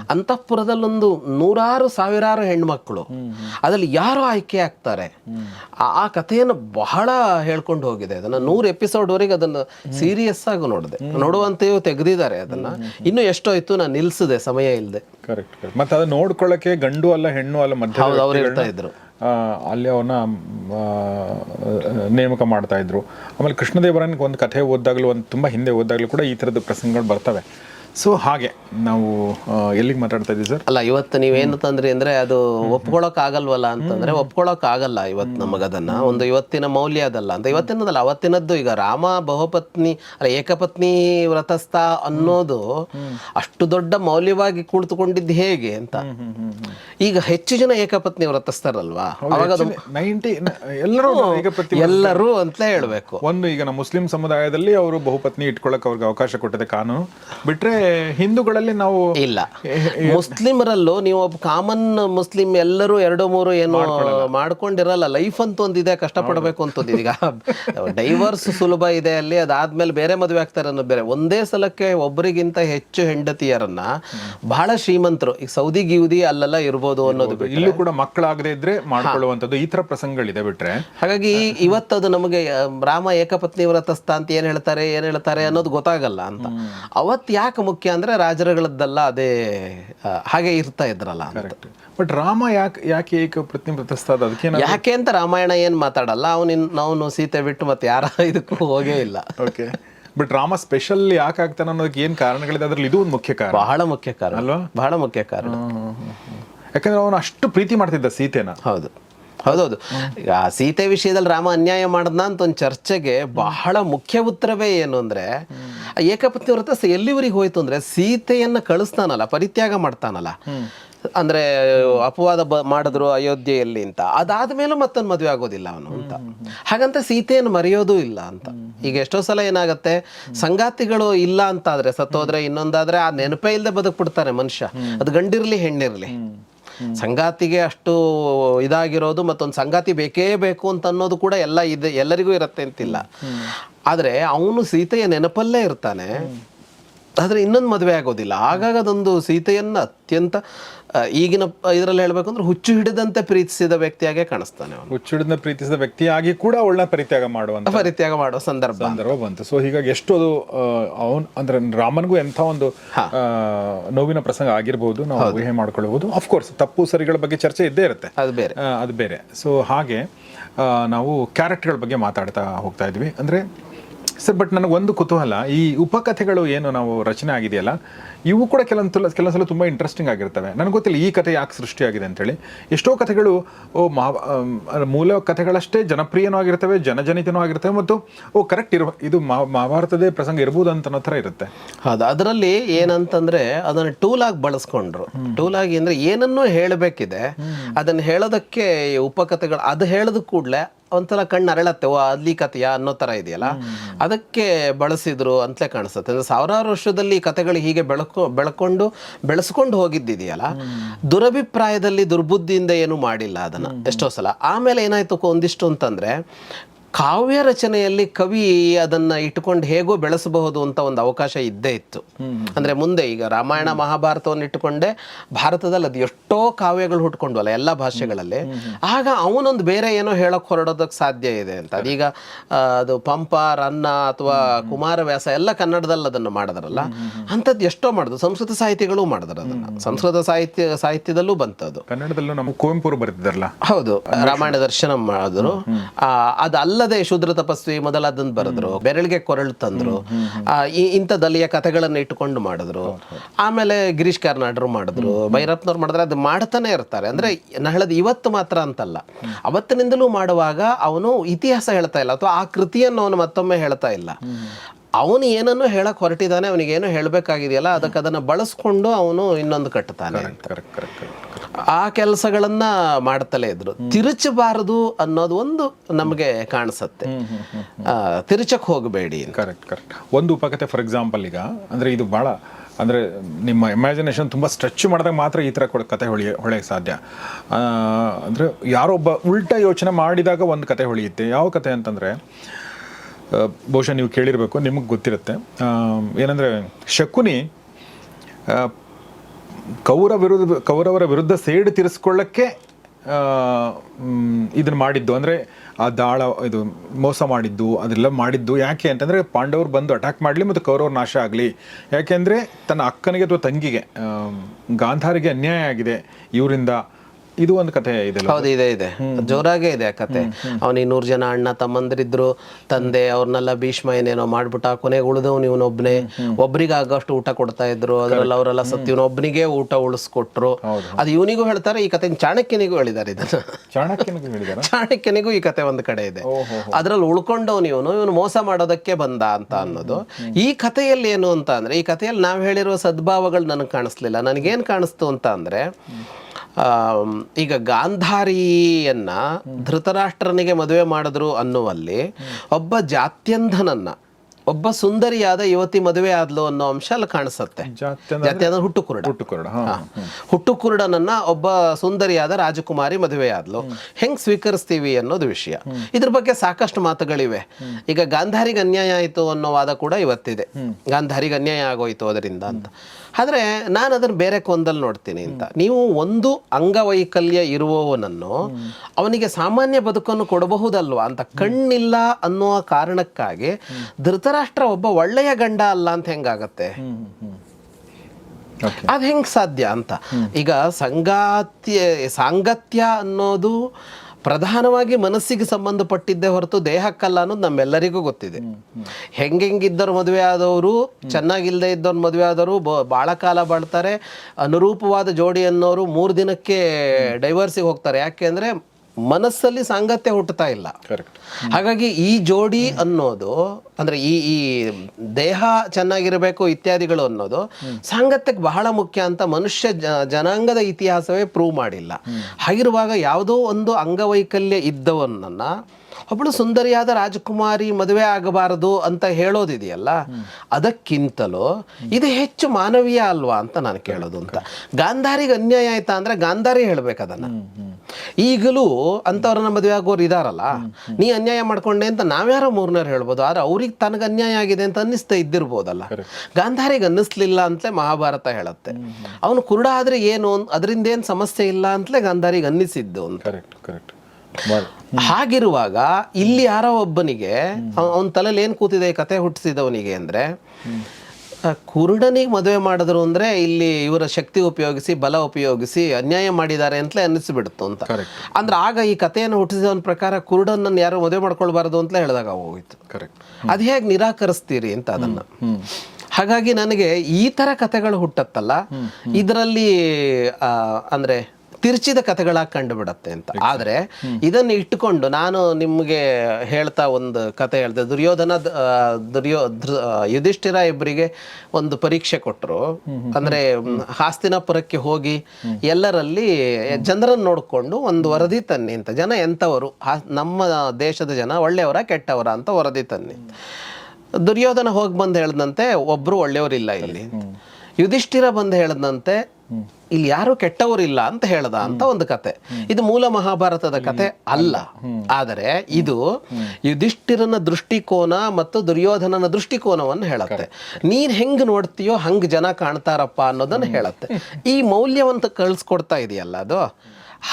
ಅಂತಃಪುರದಲ್ಲೊಂದು ನೂರಾರು ಸಾವಿರಾರು ಹೆಣ್ಮಕ್ಳು. ಅದ್ರಲ್ಲಿ ಯಾರು ಆಯ್ಕೆ ಆಗ್ತಾರೆ. ಆ- ಆ ಕಥೆಯನ್ನು ಬಹಳ ಹೇಳ್ಕೊಂಡು ಹೋಗಿದೆ. ಅದನ್ನ ನೂರು ಎಪಿಸೋಡ್ ವರೆಗೆ ಅದನ್ನ ಸೀರಿಯಸ್ ಆಗಿ ನೋಡಿದೆ. ನೋಡುವಂತೆಯೂ ತೆಗೆದಿದ್ದಾರೆ ಅದನ್ನ. ಇನ್ನು ಎಷ್ಟೋಯ್ತು? ನಾನು ನಿಲ್ಸಿದೆ. ಸಮಯ ಇಲ್ಲದೆ ಕರೆಕ್ಟ್ ಕರೆಕ್ಟ್. ಮತ್ತೆ ಅದನ್ನ ನೋಡ್ಕೊಳ್ಳಕ್ಕೆ ಗಂಡು ಅಲ್ಲ ಹೆಣ್ಣು ಅಲ್ಲ ಮಧ್ಯ ಹೌದು ಅವ್ರು ಇರ್ತಾ ಇದ್ರು. ಅಲ್ಲಿ ಅವನ್ನ ಆ, ನೇಮಕ ಮಾಡ್ತಾ ಇದ್ರು. ಆಮೇಲೆ ಕೃಷ್ಣದೇವರನಿಗೆ ಒಂದು ಕಥೆ ಓದ್ದಾಗಲೂ ಒಂದು ತುಂಬಾ ಹಿಂದೆ ಓದ್ದಾಗಲೂ ಕೂಡ ಈ ಥರದ್ದು ಪ್ರಸಂಗಗಳು ಬರ್ತವೆ. ಸೊ ಹಾಗೆ ನಾವು ಎಲ್ಲಿಗೆ ಮಾತಾಡ್ತಾ ಇದ್ದೀವಿ ಸರ್? ಅಲ್ಲ ಇವತ್ತು ನೀವೇನು ತಂದ್ರಿ ಅಂದರೆ ಅದು ಒಪ್ಕೊಳಕ್ ಆಗಲ್ವಲ್ಲ ಅಂತಂದ್ರೆ ಒಪ್ಕೊಳ್ಳೋಕೆ ಆಗಲ್ಲ ಇವತ್ತು ನಮಗದನ್ನು ಒಂದು ಇವತ್ತಿನ ಮೌಲ್ಯ ಅದಲ್ಲ. ಅಂತ ಇವತ್ತಿನದಲ್ಲ ಅವತ್ತಿನದ್ದು ಈಗ ರಾಮ ಬಹುಪತ್ನಿ ಅಲ್ಲ ಏಕಪತ್ನಿ ವ್ರತಸ್ಥ ಅನ್ನೋದು ಅಷ್ಟು ದೊಡ್ಡ ಮೌಲ್ಯವಾಗಿ ಕುಳಿತುಕೊಂಡಿದ್ದು ಹೇಗೆ ಅಂತ. ಈಗ ಹೆಚ್ಚು ಜನ ಏಕಪತ್ನಿ ವ್ರತಸ್ಥರಲ್ವಾ? ಅವಾಗ ಎಲ್ಲರೂ ಎಲ್ಲರೂ ಅಂತ ಹೇಳಬೇಕು. ಒಂದು ಈಗ ನಮ್ಮ ಮುಸ್ಲಿಂ ಸಮುದಾಯದಲ್ಲಿ ಅವರು ಬಹುಪತ್ನಿ ಇಟ್ಕೊಳ್ಳೋಕೆ ಅವ್ರಿಗೆ ಅವಕಾಶ ಕೊಟ್ಟಿದೆ ಕಾನೂನು. ಬಿಟ್ರೆ ಹಿಂದೂಗಳಲ್ಲಿ ನಾವು ಇಲ್ಲ. ಮುಸ್ಲಿಮರಲ್ಲೂ ನೀವು ಒಬ್ಬ ಕಾಮನ್ ಮುಸ್ಲಿಂ ಎಲ್ಲರೂ ಎರಡು ಮೂರು ಏನು ಮಾಡ್ಕೊಂಡಿರಲ್ಲ ಲೈಫ್ ಅಂತ ಒಂದಿದೆ ಕಷ್ಟಪಡಬೇಕು ಅಂತ ಈಗ ಡೈವರ್ಸ್ ಸುಲಭ ಇದೆ ಅಲ್ಲಿ ಅದಾದ್ಮೇಲೆ ಬೇರೆ ಮದುವೆ ಆಗ್ತಾರೆ ಅನ್ನೋದು ಬೇರೆ. ಒಂದೇ ಸಲಕ್ಕೆ ಒಬ್ಬರಿಗಿಂತ ಹೆಚ್ಚು ಹೆಂಡತಿಯರನ್ನ ಬಹಳ ಶ್ರೀಮಂತರು. ಈಗ ಸೌದಿ ಗಿಯುದಿ ಅಲ್ಲೆಲ್ಲ ಇರ್ಬೋದು ಅನ್ನೋದು ಇಲ್ಲೂ ಕೂಡ ಮಕ್ಕಳಾಗದೇ ಇದ್ರೆ ಮಾಡ್ಕೊಳ್ಳುವಂಥದ್ದು ಈ ತರ ಪ್ರಸಂಗಗಳಿದೆ ಬಿಟ್ರೆ. ಹಾಗಾಗಿ ಇವತ್ತದು ನಮಗೆ ರಾಮ ಏಕಪತ್ನಿ ವ್ರತಸ್ಥ ಅಂತ ಏನ್ ಹೇಳ್ತಾರೆ ಏನ್ ಹೇಳ್ತಾರೆ ಅನ್ನೋದು ಗೊತ್ತಾಗಲ್ಲ ಅಂತ. ಅವತ್ ಯಾಕೆ ಮುಖ್ಯ ಅಂದರೆ ರಾಜರುಗಳದ್ದೆಲ್ಲ ಅದೇ ಹಾಗೆ ಇರ್ತಾ ಇದ್ರಲ್ಲ ಅಂತ. ಬಟ್ ರಾಮ ಯಾಕೆ ಯಾಕೆ ಏಕ ಪ್ರತಿ ಪ್ರತಿಸ್ತಾದ ಅದಕ್ಕೆ ಯಾಕೆ ಅಂತ ರಾಮಾಯಣ ಏನು ಮಾತಾಡಲ್ಲ ಅವನಿನ್ ಅವನು ಸೀತೆ ಬಿಟ್ಟು ಮತ್ತೆ ಯಾರ ಇದಕ್ಕೂ ಹೋಗೇ ಇಲ್ಲ. ಓಕೆ ಬಟ್ ರಾಮ ಸ್ಪೆಷಲ್ ಯಾಕೆ ಆಗ್ತಾನೆ ಅನ್ನೋದಕ್ಕೆ ಏನು ಕಾರಣಗಳಿದೆ? ಅದರಲ್ಲಿ ಇದು ಒಂದು ಮುಖ್ಯ ಕಾರಣ. ಬಹಳ ಮುಖ್ಯ ಕಾರಣ. ಅಲ್ವಾ? ಬಹಳ ಮುಖ್ಯ ಕಾರಣ. ಯಾಕಂದ್ರೆ ಅವನು ಅಷ್ಟು ಪ್ರೀತಿ ಮಾಡ್ತಿದ್ದ ಸೀತೆನ. ಹೌದು. ಹೌದೌದು. ಈಗ ಆ ಸೀತೆ ವಿಷಯದಲ್ಲಿ ರಾಮ ಅನ್ಯಾಯ ಮಾಡದ್ನ ಅಂತ ಒಂದು ಚರ್ಚೆಗೆ ಬಹಳ ಮುಖ್ಯ ಉತ್ತರವೇ ಏನು ಅಂದ್ರೆ ಏಕಪತ್ನಿ ವ್ರತ ಎಲ್ಲಿವರಿಗೆ ಹೋಯ್ತು ಅಂದ್ರೆ ಸೀತೆಯನ್ನ ಕಳಿಸ್ತಾನಲ್ಲ, ಪರಿತ್ಯಾಗ ಮಾಡ್ತಾನಲ್ಲ. ಅಂದ್ರೆ ಅಪವಾದ ಬ ಮಾಡಿದ್ರು ಅಯೋಧ್ಯೆಯಲ್ಲಿ ಅಂತ. ಅದಾದ್ಮೇಲೂ ಮತ್ತೊಂದು ಮದುವೆ ಆಗೋದಿಲ್ಲ ಅವನು ಅಂತ. ಹಾಗಂತ ಸೀತೆಯನ್ನು ಮರೆಯೋದು ಇಲ್ಲ ಅಂತ. ಈಗ ಎಷ್ಟೋ ಸಲ ಏನಾಗುತ್ತೆ, ಸಂಗಾತಿಗಳು ಇಲ್ಲ ಅಂತಾದ್ರೆ, ಸತ್ತೋದ್ರೆ ಇನ್ನೊಂದಾದ್ರೆ ಆ ನೆನಪೇ ಇಲ್ಲದೆ ಬದುಕ್ಬಿಡ್ತಾರೆ ಮನುಷ್ಯ. ಅದು ಗಂಡಿರ್ಲಿ ಹೆಣ್ಣಿರ್ಲಿ. ಸಂಗಾತಿಗೆ ಅಷ್ಟು ಇದಾಗಿರೋದು ಮತ್ತೊಂದು ಸಂಗಾತಿ ಬೇಕೇ ಬೇಕು ಅಂತ ಅನ್ನೋದು ಕೂಡ ಎಲ್ಲ ಇದೆ, ಎಲ್ಲರಿಗೂ ಇರತ್ತೆ ಅಂತಿಲ್ಲ. ಆದರೆ ಅವನು ಸೀತೆಯ ನೆನಪಲ್ಲೇ ಇರ್ತಾನೆ. ಆದರೆ ಇನ್ನೊಂದು ಮದುವೆ ಆಗೋದಿಲ್ಲ. ಆಗಾಗ ಅದೊಂದು ಸೀತೆಯನ್ನು ಅತ್ಯಂತ ಈಗಿನ ಇದರಲ್ಲಿ ಹೇಳ್ಬೇಕಂದ್ರೆ ಹುಚ್ಚು ಹಿಡಿದಂತೆ ಪ್ರೀತಿಸಿದ ವ್ಯಕ್ತಿಯಾಗೇ ಕಾಣಿಸ್ತಾನೆ ಅವನು. ಹುಚ್ಚಿಡಿದ ಪ್ರೀತಿಸಿದ ವ್ಯಕ್ತಿಯಾಗಿ ಕೂಡ ಅವಳನ್ನ ಪರಿತ್ಯಾಗ ಮಾಡುವಂತ ಪರಿತ್ಯಾಗ ಮಾಡುವ ಸಂದರ್ಭ. ಸಂದರ್ಭ ಬಂತು. ಸೊ ಹೀಗಾಗಿ ಎಷ್ಟು ಅದು ಅವನ್ ಅಂದ್ರೆ ರಾಮನ್ಗೂ ಎಂಥ ಒಂದು ನೋವಿನ ಪ್ರಸಂಗ ಆಗಿರ್ಬೋದು. ನಾವು ಊಹೆ ಮಾಡ್ಕೊಳ್ಬಹುದು. ಕೋರ್ಸ್ ತಪ್ಪು ಸರಿಗಳ ಬಗ್ಗೆ ಚರ್ಚೆ ಇದ್ದೇ ಇರುತ್ತೆ. ಅದು ಬೇರೆ. ಅದು ಬೇರೆ. ಸೊ ಹಾಗೆ ನಾವು ಕ್ಯಾರೆಕ್ಟರ್ಗಳ ಬಗ್ಗೆ ಮಾತಾಡ್ತಾ ಹೋಗ್ತಾ ಇದ್ವಿ. ಅಂದರೆ ಸರ್ ಬಟ್ ನನಗೆ ಒಂದು ಕುತೂಹಲ. ಈ ಉಪಕಥೆಗಳು ಏನು ನಾವು ರಚನೆ ಆಗಿದೆಯಲ್ಲ ಇವು ಕೂಡ ಕೆಲವೊಂದು ತುಲ- ಕೆಲವೊಂದು ಸಲ ತುಂಬ ಇಂಟ್ರೆಸ್ಟಿಂಗ್ ಆಗಿರ್ತವೆ. ನನಗೆ ಗೊತ್ತಿಲ್ಲ ಈ ಕಥೆ ಯಾಕೆ ಸೃಷ್ಟಿಯಾಗಿದೆ ಅಂತೇಳಿ. ಎಷ್ಟೋ ಕಥೆಗಳು ಓ ಮಹಾ ಮೂಲ ಕಥೆಗಳಷ್ಟೇ ಜನಪ್ರಿಯನೂ ಆಗಿರ್ತವೆ ಜನಜನಿತನೂ ಆಗಿರ್ತವೆ ಮತ್ತು ಓ ಕರೆಕ್ಟ್ ಇರುವ ಇದು ಮಹಾ- ಮಹಾಭಾರತದೇ ಪ್ರಸಂಗ ಇರ್ಬೋದು ಅಂತ ಅನ್ನೋ ಥರ ಇರುತ್ತೆ. ಹೌದು ಅದರಲ್ಲಿ ಏನಂತಂದ್ರೆ ಅದನ್ನು ಟೂಲಾಗಿ ಬಳಸ್ಕೊಂಡ್ರು. ಟೂಲಾಗಿ ಅಂದರೆ ಏನನ್ನೂ ಹೇಳಬೇಕಿದೆ. ಅದನ್ನು ಹೇಳೋದಕ್ಕೆ ಉಪಕಥೆಗಳು ಅದು ಹೇಳದ ಕೂಡಲೇ ಒಂಥರ ಕಣ್ಣು ಅರಳತ್ತೆ ಓ ಅಲ್ಲಿ ಕಥೆಯ ಅನ್ನೋ ಥರ ಇದೆಯಲ್ಲ? ಅದಕ್ಕೆ ಬಳಸಿದ್ರು ಅಂತಲೇ ಕಾಣಿಸುತ್ತೆ. ಅಂದರೆ ಸಾವಿರಾರು ವರ್ಷದಲ್ಲಿ ಈ ಕಥೆಗಳು ಹೀಗೆ ಬೆಳಕು ಬೆಳ್ಕೊಂಡು ಬೆಳೆಸ್ಕೊಂಡು ಹೋಗಿದ್ದಿದೆಯಲ್ಲ? ದುರಭಿಪ್ರಾಯದಲ್ಲಿ ದುರ್ಬುದ್ಧಿಯಿಂದ ಏನು ಮಾಡಿಲ್ಲ ಅದನ್ನು ಎಷ್ಟೋ ಸಲ. ಆಮೇಲೆ ಏನಾಯ್ತು ಒಂದಿಷ್ಟು ಅಂತಂದ್ರೆ ಕಾವ್ಯ ರಚನೆಯಲ್ಲಿ ಕವಿ ಅದನ್ನ ಇಟ್ಟುಕೊಂಡು ಹೇಗೋ ಬೆಳೆಸಬಹುದು ಅಂತ ಒಂದು ಅವಕಾಶ ಇದ್ದೇ ಇತ್ತು. ಅಂದ್ರೆ ಮುಂದೆ ಈಗ ರಾಮಾಯಣ ಮಹಾಭಾರತವನ್ನು ಇಟ್ಟುಕೊಂಡೆ ಭಾರತದಲ್ಲಿ ಅದು ಎಷ್ಟೋ ಕಾವ್ಯಗಳು ಹುಟ್ಕೊಂಡ್ವಲ್ಲ ಎಲ್ಲ ಭಾಷೆಗಳಲ್ಲಿ ಆಗ ಅವನೊಂದು ಬೇರೆ ಏನೋ ಹೇಳಕ್ಕೆ ಹೊರಡೋದಕ್ಕೆ ಸಾಧ್ಯ ಇದೆ ಅಂತ. ಅದೀಗ ಅದು ಪಂಪ ರನ್ನ ಅಥವಾ ಕುಮಾರವ್ಯಾಸ ಎಲ್ಲ ಕನ್ನಡದಲ್ಲಿ ಅದನ್ನು ಮಾಡಿದ್ರಲ್ಲ. ಅಂಥದ್ದು ಎಷ್ಟೋ ಮಾಡಿದ್ರು. ಸಂಸ್ಕೃತ ಸಾಹಿತಿಗಳು ಮಾಡಿದ್ರು ಅದನ್ನ. ಸಂಸ್ಕೃತ ಸಾಹಿತ್ಯ ಸಾಹಿತ್ಯದಲ್ಲೂ ಬಂತದು. ಕನ್ನಡದಲ್ಲೂ ನಮ್ಮ ಕುವೆಂಪು ಬರ್ತಿದ್ದಾರಲ್ಲ ಹೌದು. ರಾಮಾಯಣ ದರ್ಶನ ಮಾಡಿದ್ರು. ಆ, ಅದಲ್ಲದೆ ಅಲ್ಲದೆ ಶೂದ್ರ ತಪಸ್ವಿ ಮೊದಲಾದನ್ನು ಬರೆದ್ರು ಬೆರಳಿಗೆ ಕೊರಳು ತಂದ್ರು ಇಂಥ ದಲಿಯ ಕಥೆಗಳನ್ನು ಇಟ್ಟುಕೊಂಡು ಮಾಡಿದ್ರು. ಆಮೇಲೆ ಗಿರೀಶ್ ಕಾರ್ನಾಡ್ರು ಮಾಡಿದ್ರು ಭೈರಪ್ಪನವ್ರು ಮಾಡಿದ್ರೆ ಅದು ಮಾಡ್ತಾನೆ ಇರ್ತಾರೆ. ಅಂದ್ರೆ ನಾ ಹೇಳೋದು ಇವತ್ತು ಮಾತ್ರ ಅಂತಲ್ಲ. ಅವತ್ತಿನಿಂದಲೂ ಮಾಡುವಾಗ ಅವನು ಇತಿಹಾಸ ಹೇಳ್ತಾ ಇಲ್ಲ ಅಥವಾ ಆ ಕೃತಿಯನ್ನು ಅವನು ಮತ್ತೊಮ್ಮೆ ಹೇಳ್ತಾ ಇಲ್ಲ. ಅವನು ಏನನ್ನು ಹೇಳಕ್ ಹೊರಟಿದ್ದಾನೆ ಏನು ಹೇಳಬೇಕಾಗಿದೆಯಲ್ಲ ಅದಕ್ಕೆ ಅದನ್ನು ಬಳಸ್ಕೊಂಡು ಅವನು ಇನ್ನೊಂದು ಕಟ್ಟುತ್ತಾನೆ ಆ ಕೆಲಸಗಳನ್ನ ಮಾಡ್ತಲೇ ಇದ್ರು. ತಿರುಚಬಾರದು ಅನ್ನೋದು ಒಂದು ನಮಗೆ ಕಾಣಿಸುತ್ತೆ. ತಿರುಚಕ್ಕೆ ತಿರುಚಕ್ ಹೋಗಬೇಡಿ ಕರೆಕ್ಟ್ ಕರೆಕ್ಟ್ ಒಂದು ಉಪಕಥೆ ಫಾರ್ ಎಕ್ಸಾಂಪಲ್ ಈಗ ಅಂದ್ರೆ ಇದು ಬಹಳ ಅಂದರೆ ನಿಮ್ಮ ಇಮ್ಯಾಜಿನೇಷನ್ ತುಂಬ ಸ್ಟ್ರೆಚ್ ಮಾಡಿದಾಗ ಮಾತ್ರ ಈ ಥರ ಕೊಡ ಕತೆ ಹೊಳಿ ಹೊಳೆಯಕ್ಕೆ ಸಾಧ್ಯ. ಅಂದರೆ ಯಾರೊಬ್ಬ ಉಲ್ಟಾ ಯೋಚನೆ ಮಾಡಿದಾಗ ಒಂದು ಕತೆ ಹೊಳಿಯುತ್ತೆ. ಯಾವ ಕತೆ ಅಂತಂದರೆ ಬಹುಶಃ ನೀವು ಕೇಳಿರಬೇಕು ನಿಮಗೆ ಗೊತ್ತಿರುತ್ತೆ. ಏನಂದರೆ ಶಕುನಿ ಕೌರ ವಿರುದ್ಧ, ಕೌರವರ ವಿರುದ್ಧ ಸೇಡು ತೀರಿಸ್ಕೊಳ್ಳಕ್ಕೆ ಇದನ್ನು ಮಾಡಿದ್ದು. ಅಂದರೆ ಆ ದಾಳ, ಇದು ಮೋಸ ಮಾಡಿದ್ದು, ಅದೆಲ್ಲ ಮಾಡಿದ್ದು ಯಾಕೆ ಅಂತಂದರೆ ಪಾಂಡವರು ಬಂದು ಅಟ್ಯಾಕ್ ಮಾಡಲಿ ಮತ್ತು ಕೌರವ್ರ ನಾಶ ಆಗಲಿ. ಯಾಕೆಂದರೆ ತನ್ನ ಅಕ್ಕನಿಗೆ ಅಥವಾ ತಂಗಿಗೆ ಗಾಂಧಾರಿಗೆ ಅನ್ಯಾಯ ಆಗಿದೆ. ಇವರಿಂದ ಇದು ಒಂದು ಕಥೆ ಇದೆ ಹೌದು ಇದೆ ಇದೆ. ಜೋರಾಗೇ ಇದೆ ಆ ಕತೆ. ಅವನಿಗೆ ನೂರ್ ಜನ ಅಣ್ಣ ತಮ್ಮಂದ್ರಿದ್ರು ತಂದೆ ಅವ್ರನ್ನೆಲ್ಲ ಭೀಷ್ಮ ಏನೇನೋ ಮಾಡ್ಬಿಟ್ಟ ಕೊನೆಗೆ ಉಳಿದವನು ಇವನೊಬ್ನೇ. ಒಬ್ರಿಗೆ ಆಗೋಷ್ಟು ಊಟ ಕೊಡ್ತಾ ಇದ್ರು. ಅದ್ರಲ್ಲಿ ಅವರೆಲ್ಲ ಸತ್ತು ಇವನೊಬ್ಬನಿಗೆ ಊಟ ಉಳಿಸ್ಕೊಟ್ರು. ಅದು ಇವನಿಗೂ ಹೇಳ್ತಾರೆ ಈ ಕತೆ ಚಾಣಕ್ಯನಿಗೂ ಹೇಳಿದ್ದಾರೆ ಇದನ್ನ. ಚಾಣಕ್ಯನಿಗೆ ಈ ಕತೆ ಒಂದು ಕಡೆ ಇದೆ. ಅದ್ರಲ್ಲಿ ಉಳ್ಕೊಂಡವನು ಇವನು ಇವನು ಮೋಸ ಮಾಡೋದಕ್ಕೆ ಬಂದ ಅಂತ ಅನ್ನೋದು. ಈ ಕಥೆಯಲ್ಲಿ ಏನು ಅಂತ ಅಂದ್ರೆ ಈ ಕಥೆಯಲ್ಲಿ ನಾವು ಹೇಳಿರುವ ಸದ್ಭಾವಗಳು ನನಗೆ ಕಾಣಿಸ್ಲಿಲ್ಲ. ನನಗೇನು ಕಾಣಿಸ್ತು ಅಂತ ಅಂದ್ರೆ ಈಗ ಗಾಂಧಾರಿಯನ್ನ ಧೃತರಾಷ್ಟ್ರನಿಗೆ ಮದುವೆ ಮಾಡಿದ್ರು ಅನ್ನುವಲ್ಲಿ ಒಬ್ಬ ಜಾತ್ಯಂಧನನ್ನ ಒಬ್ಬ ಸುಂದರಿಯಾದ ಯುವತಿ ಮದುವೆ ಆದ್ಲು ಅನ್ನೋ ಅಂಶ ಅಲ್ಲಿ ಕಾಣಿಸುತ್ತೆ. ಜಾತ್ಯ ಜಾತಿ ಅಂದ್ರೆ ಹುಟ್ಟು ಕುರುಡ ಹುಟ್ಟು ಕುರುಡ ಹುಟ್ಟು ಕುರುಡನನ್ನ ಒಬ್ಬ ಸುಂದರಿಯಾದ ರಾಜಕುಮಾರಿ ಮದುವೆ ಆದ್ಲು. ಹೆಂಗ್ ಸ್ವೀಕರಿಸ್ತೀವಿ ಅನ್ನೋದು ವಿಷಯ. ಇದ್ರ ಬಗ್ಗೆ ಸಾಕಷ್ಟು ಮಾತುಗಳಿವೆ. ಈಗ ಗಾಂಧಾರಿಗೆ ಅನ್ಯಾಯ ಆಯಿತು ಅನ್ನೋ ವಾದ ಕೂಡ ಇವತ್ತಿದೆ. ಗಾಂಧಾರಿಗೆ ಅನ್ಯಾಯ ಆಗೋಯ್ತು ಅದರಿಂದ ಅಂತ. ಆದ್ರೆ ನಾನು ಅದನ್ನ ಬೇರೆ ಕೊಂದಲ್ಲಿ ನೋಡ್ತೀನಿ ಅಂತ. ನೀವು ಒಂದು ಅಂಗವೈಕಲ್ಯ ಇರುವವನನ್ನು ಅವನಿಗೆ ಸಾಮಾನ್ಯ ಬದುಕನ್ನು ಕೊಡಬಹುದಲ್ವಾ ಅಂತ ಕಣ್ಣಿಲ್ಲ ಅನ್ನುವ ಕಾರಣಕ್ಕಾಗಿ ಧೃತರಾಷ್ಟ್ರ ಒಬ್ಬ ಒಳ್ಳೆಯ ಗಂಡ ಅಲ್ಲ ಅಂತ ಹೆಂಗಾಗತ್ತೆ? ಅದ್ ಹೆಂಗ್ ಸಾಧ್ಯ ಅಂತ? ಈಗ ಸಂಗಾತ್ಯ ಸಾಂಗತ್ಯ ಅನ್ನೋದು ಪ್ರಧಾನವಾಗಿ ಮನಸ್ಸಿಗೆ ಸಂಬಂಧಪಟ್ಟಿದ್ದೇ ಹೊರತು ದೇಹಕ್ಕಲ್ಲ ಅನ್ನೋದು ನಮ್ಮೆಲ್ಲರಿಗೂ ಗೊತ್ತಿದೆ. ಹೆಂಗೆಂಗಿದ್ದವ್ರು ಮದುವೆ ಆದವರು ಚೆನ್ನಾಗಿಲ್ಲದೆ ಇದ್ದವ್ರು ಮದುವೆ ಆದವರು ಭಾಳ ಕಾಲ ಬಾಳ್ತಾರೆ ಅನುರೂಪವಾದ ಜೋಡಿ ಅನ್ನೋರು ಮೂರು ದಿನಕ್ಕೆ ಡೈವರ್ಸಿಗೆ ಹೋಗ್ತಾರೆ. ಯಾಕೆ ಅಂದ್ರೆ ಮನಸ್ಸಲ್ಲಿ ಸಾಂಗತ್ಯ ಹುಟ್ಟುತ್ತಾ ಇಲ್ಲ. ಕರೆಕ್ಟ್ ಹಾಗಾಗಿ ಈ ಜೋಡಿ ಅನ್ನೋದು ಅಂದ್ರೆ ಈ ಈ ದೇಹ ಚೆನ್ನಾಗಿರಬೇಕು ಇತ್ಯಾದಿಗಳು ಅನ್ನೋದು ಸಾಂಗತ್ಯಕ್ಕೆ ಬಹಳ ಮುಖ್ಯ ಅಂತ ಮನುಷ್ಯ ಜ- ಜನಾಂಗದ ಇತಿಹಾಸವೇ ಪ್ರೂವ್ ಮಾಡಿಲ್ಲ. ಹಾಗಿರುವಾಗ ಯಾವುದೋ ಒಂದು ಅಂಗವೈಕಲ್ಯ ಇದ್ದವನನ್ನ ಒಬ್ಬಳು ಸುಂದರಿಯಾದ ರಾಜಕುಮಾರಿ ಮದುವೆ ಆಗಬಾರದು ಅಂತ ಹೇಳೋದಿದೆಯಲ್ಲ? ಅದಕ್ಕಿಂತಲೂ ಇದು ಹೆಚ್ಚು ಮಾನವೀಯ ಅಲ್ವಾ ಅಂತ ನಾನು ಕೇಳೋದು ಅಂತ. ಗಾಂಧಾರಿಗೆ ಅನ್ಯಾಯ ಆಯ್ತಾ ಅಂದ್ರೆ ಗಾಂಧಾರಿ ಹೇಳ್ಬೇಕು ಅದನ್ನ. ಈಗಲೂ ಅಂಥವ್ರನ್ನ ಮದುವೆ ಆಗೋರು ಇದಾರಲ್ಲ? ನೀ ಅನ್ಯಾಯ ಮಾಡ್ಕೊಂಡೆ ಅಂತ ನಾವ್ಯಾರೋ ಮೂರ್ನವ್ರು ಹೇಳ್ಬೋದು ಆದ್ರೆ ಅವ್ರಿಗೆ ತನಗೆ ಅನ್ಯಾಯ ಆಗಿದೆ ಅಂತ ಅನ್ನಿಸ್ತಾ ಇದ್ದಿರ್ಬೋದಲ್ಲ? ಗಾಂಧಾರಿಗೆ ಅನ್ನಿಸ್ಲಿಲ್ಲ ಅಂತಲೇ ಮಹಾಭಾರತ ಹೇಳುತ್ತೆ. ಅವನು ಕುರುಡ ಆದ್ರೆ ಏನು ಅದರಿಂದ ಏನು ಸಮಸ್ಯೆ ಇಲ್ಲ ಅಂತಲೇ ಗಾಂಧಾರಿಗೆ ಅನ್ನಿಸಿದ್ದು ಅಂತ. ಕರೆಕ್ಟ್ ಕರೆಕ್ಟ್ ಹಾಗಿರುವಾಗ ಇಲ್ಲಿ ಯಾರೋ ಒಬ್ಬನಿಗೆ ಅವನ ತಲೆಯಲ್ಲಿ ಏನು ಕೂತಿದೆ ಈ ಕತೆ ಹುಟ್ಟಿಸಿದವನಿಗೆ ಅಂದ್ರೆ ಕುರುಡನಿಗೆ ಮದುವೆ ಮಾಡಿದ್ರು ಅಂದ್ರೆ ಇಲ್ಲಿ ಇವರ ಶಕ್ತಿ ಉಪಯೋಗಿಸಿ ಬಲ ಉಪಯೋಗಿಸಿ ಅನ್ಯಾಯ ಮಾಡಿದ್ದಾರೆ ಅಂತಲೇ ಅನ್ನಿಸ್ಬಿಡ್ತು ಅಂತ. ಅಂದ್ರೆ ಆಗ ಈ ಕಥೆಯನ್ನು ಹುಟ್ಟಿಸಿದವನ ಪ್ರಕಾರ ಕುರುಡನನ್ನು ಯಾರು ಮದುವೆ ಮಾಡ್ಕೊಳ್ಬಾರದು ಅಂತಲೇ ಹೇಳಿದಾಗ ಹೋಗಿತ್ತು ಕರೆಕ್ಟ್ ಅದು ಹೇಗೆ ನಿರಾಕರಿಸ್ತೀರಿ ಅಂತ ಅದನ್ನ. ಹಾಗಾಗಿ ನನಗೆ ಈ ತರ ಕಥೆಗಳು ಹುಟ್ಟತ್ತಲ್ಲ ಇದರಲ್ಲಿ ಅಂದ್ರೆ ತಿರ್ಚಿದ ಕಥೆಗಳಾಗಿ ಕಂಡುಬಿಡತ್ತೆ ಅಂತ. ಆದ್ರೆ ಇದನ್ನು ಇಟ್ಟುಕೊಂಡು ನಾನು ನಿಮಗೆ ಹೇಳ್ತಾ ಒಂದು ಕತೆ ಹೇಳ್ದೆ. ದುರ್ಯೋಧನ ದುರ್ಯೋ ಯುಧಿಷ್ಠಿರ ಇಬ್ಬರಿಗೆ ಒಂದು ಪರೀಕ್ಷೆ ಕೊಟ್ಟರು ಅಂದ್ರೆ ಹಾಸ್ತಿನಾಪುರಕ್ಕೆ ಹೋಗಿ ಎಲ್ಲರಲ್ಲಿ ಜನರನ್ನು ನೋಡಿಕೊಂಡು ಒಂದು ವರದಿ ತನ್ನಿ ಅಂತ. ಜನ ಎಂಥವರು? ನಮ್ಮ ದೇಶದ ಜನ ಒಳ್ಳೆಯವರ ಕೆಟ್ಟವರ ಅಂತ ವರದಿ ತನ್ನಿ. ದುರ್ಯೋಧನ ಹೋಗಿ ಬಂದು ಹೇಳ್ದಂತೆ ಒಬ್ರು ಒಳ್ಳೆಯವರಿಲ್ಲ ಇಲ್ಲಿ ಯುಧಿಷ್ಠಿರ ಬಂದು ಹೇಳದಂತೆ ಇಲ್ಲಿ ಯಾರು ಕೆಟ್ಟವರಿಲ್ಲ ಅಂತ ಹೇಳದ ಅಂತ ಒಂದು ಕತೆ. ಇದು ಮೂಲ ಮಹಾಭಾರತದ ಕತೆ ಅಲ್ಲ. ಆದರೆ ಇದು ಯುಧಿಷ್ಠಿರನ ದೃಷ್ಟಿಕೋನ ಮತ್ತು ದುರ್ಯೋಧನನ ದೃಷ್ಟಿಕೋನವನ್ನು ಹೇಳುತ್ತೆ. ನೀನ್ ಹೆಂಗ್ ನೋಡ್ತೀಯೋ ಹಂಗ್ ಜನ ಕಾಣ್ತಾರಪ್ಪ ಅನ್ನೋದನ್ನ ಹೇಳುತ್ತೆ. ಈ ಮೌಲ್ಯವಂತ ಕಳ್ಸ್ಕೊಡ್ತಾ ಇದೆಯಲ್ಲ ಅದು?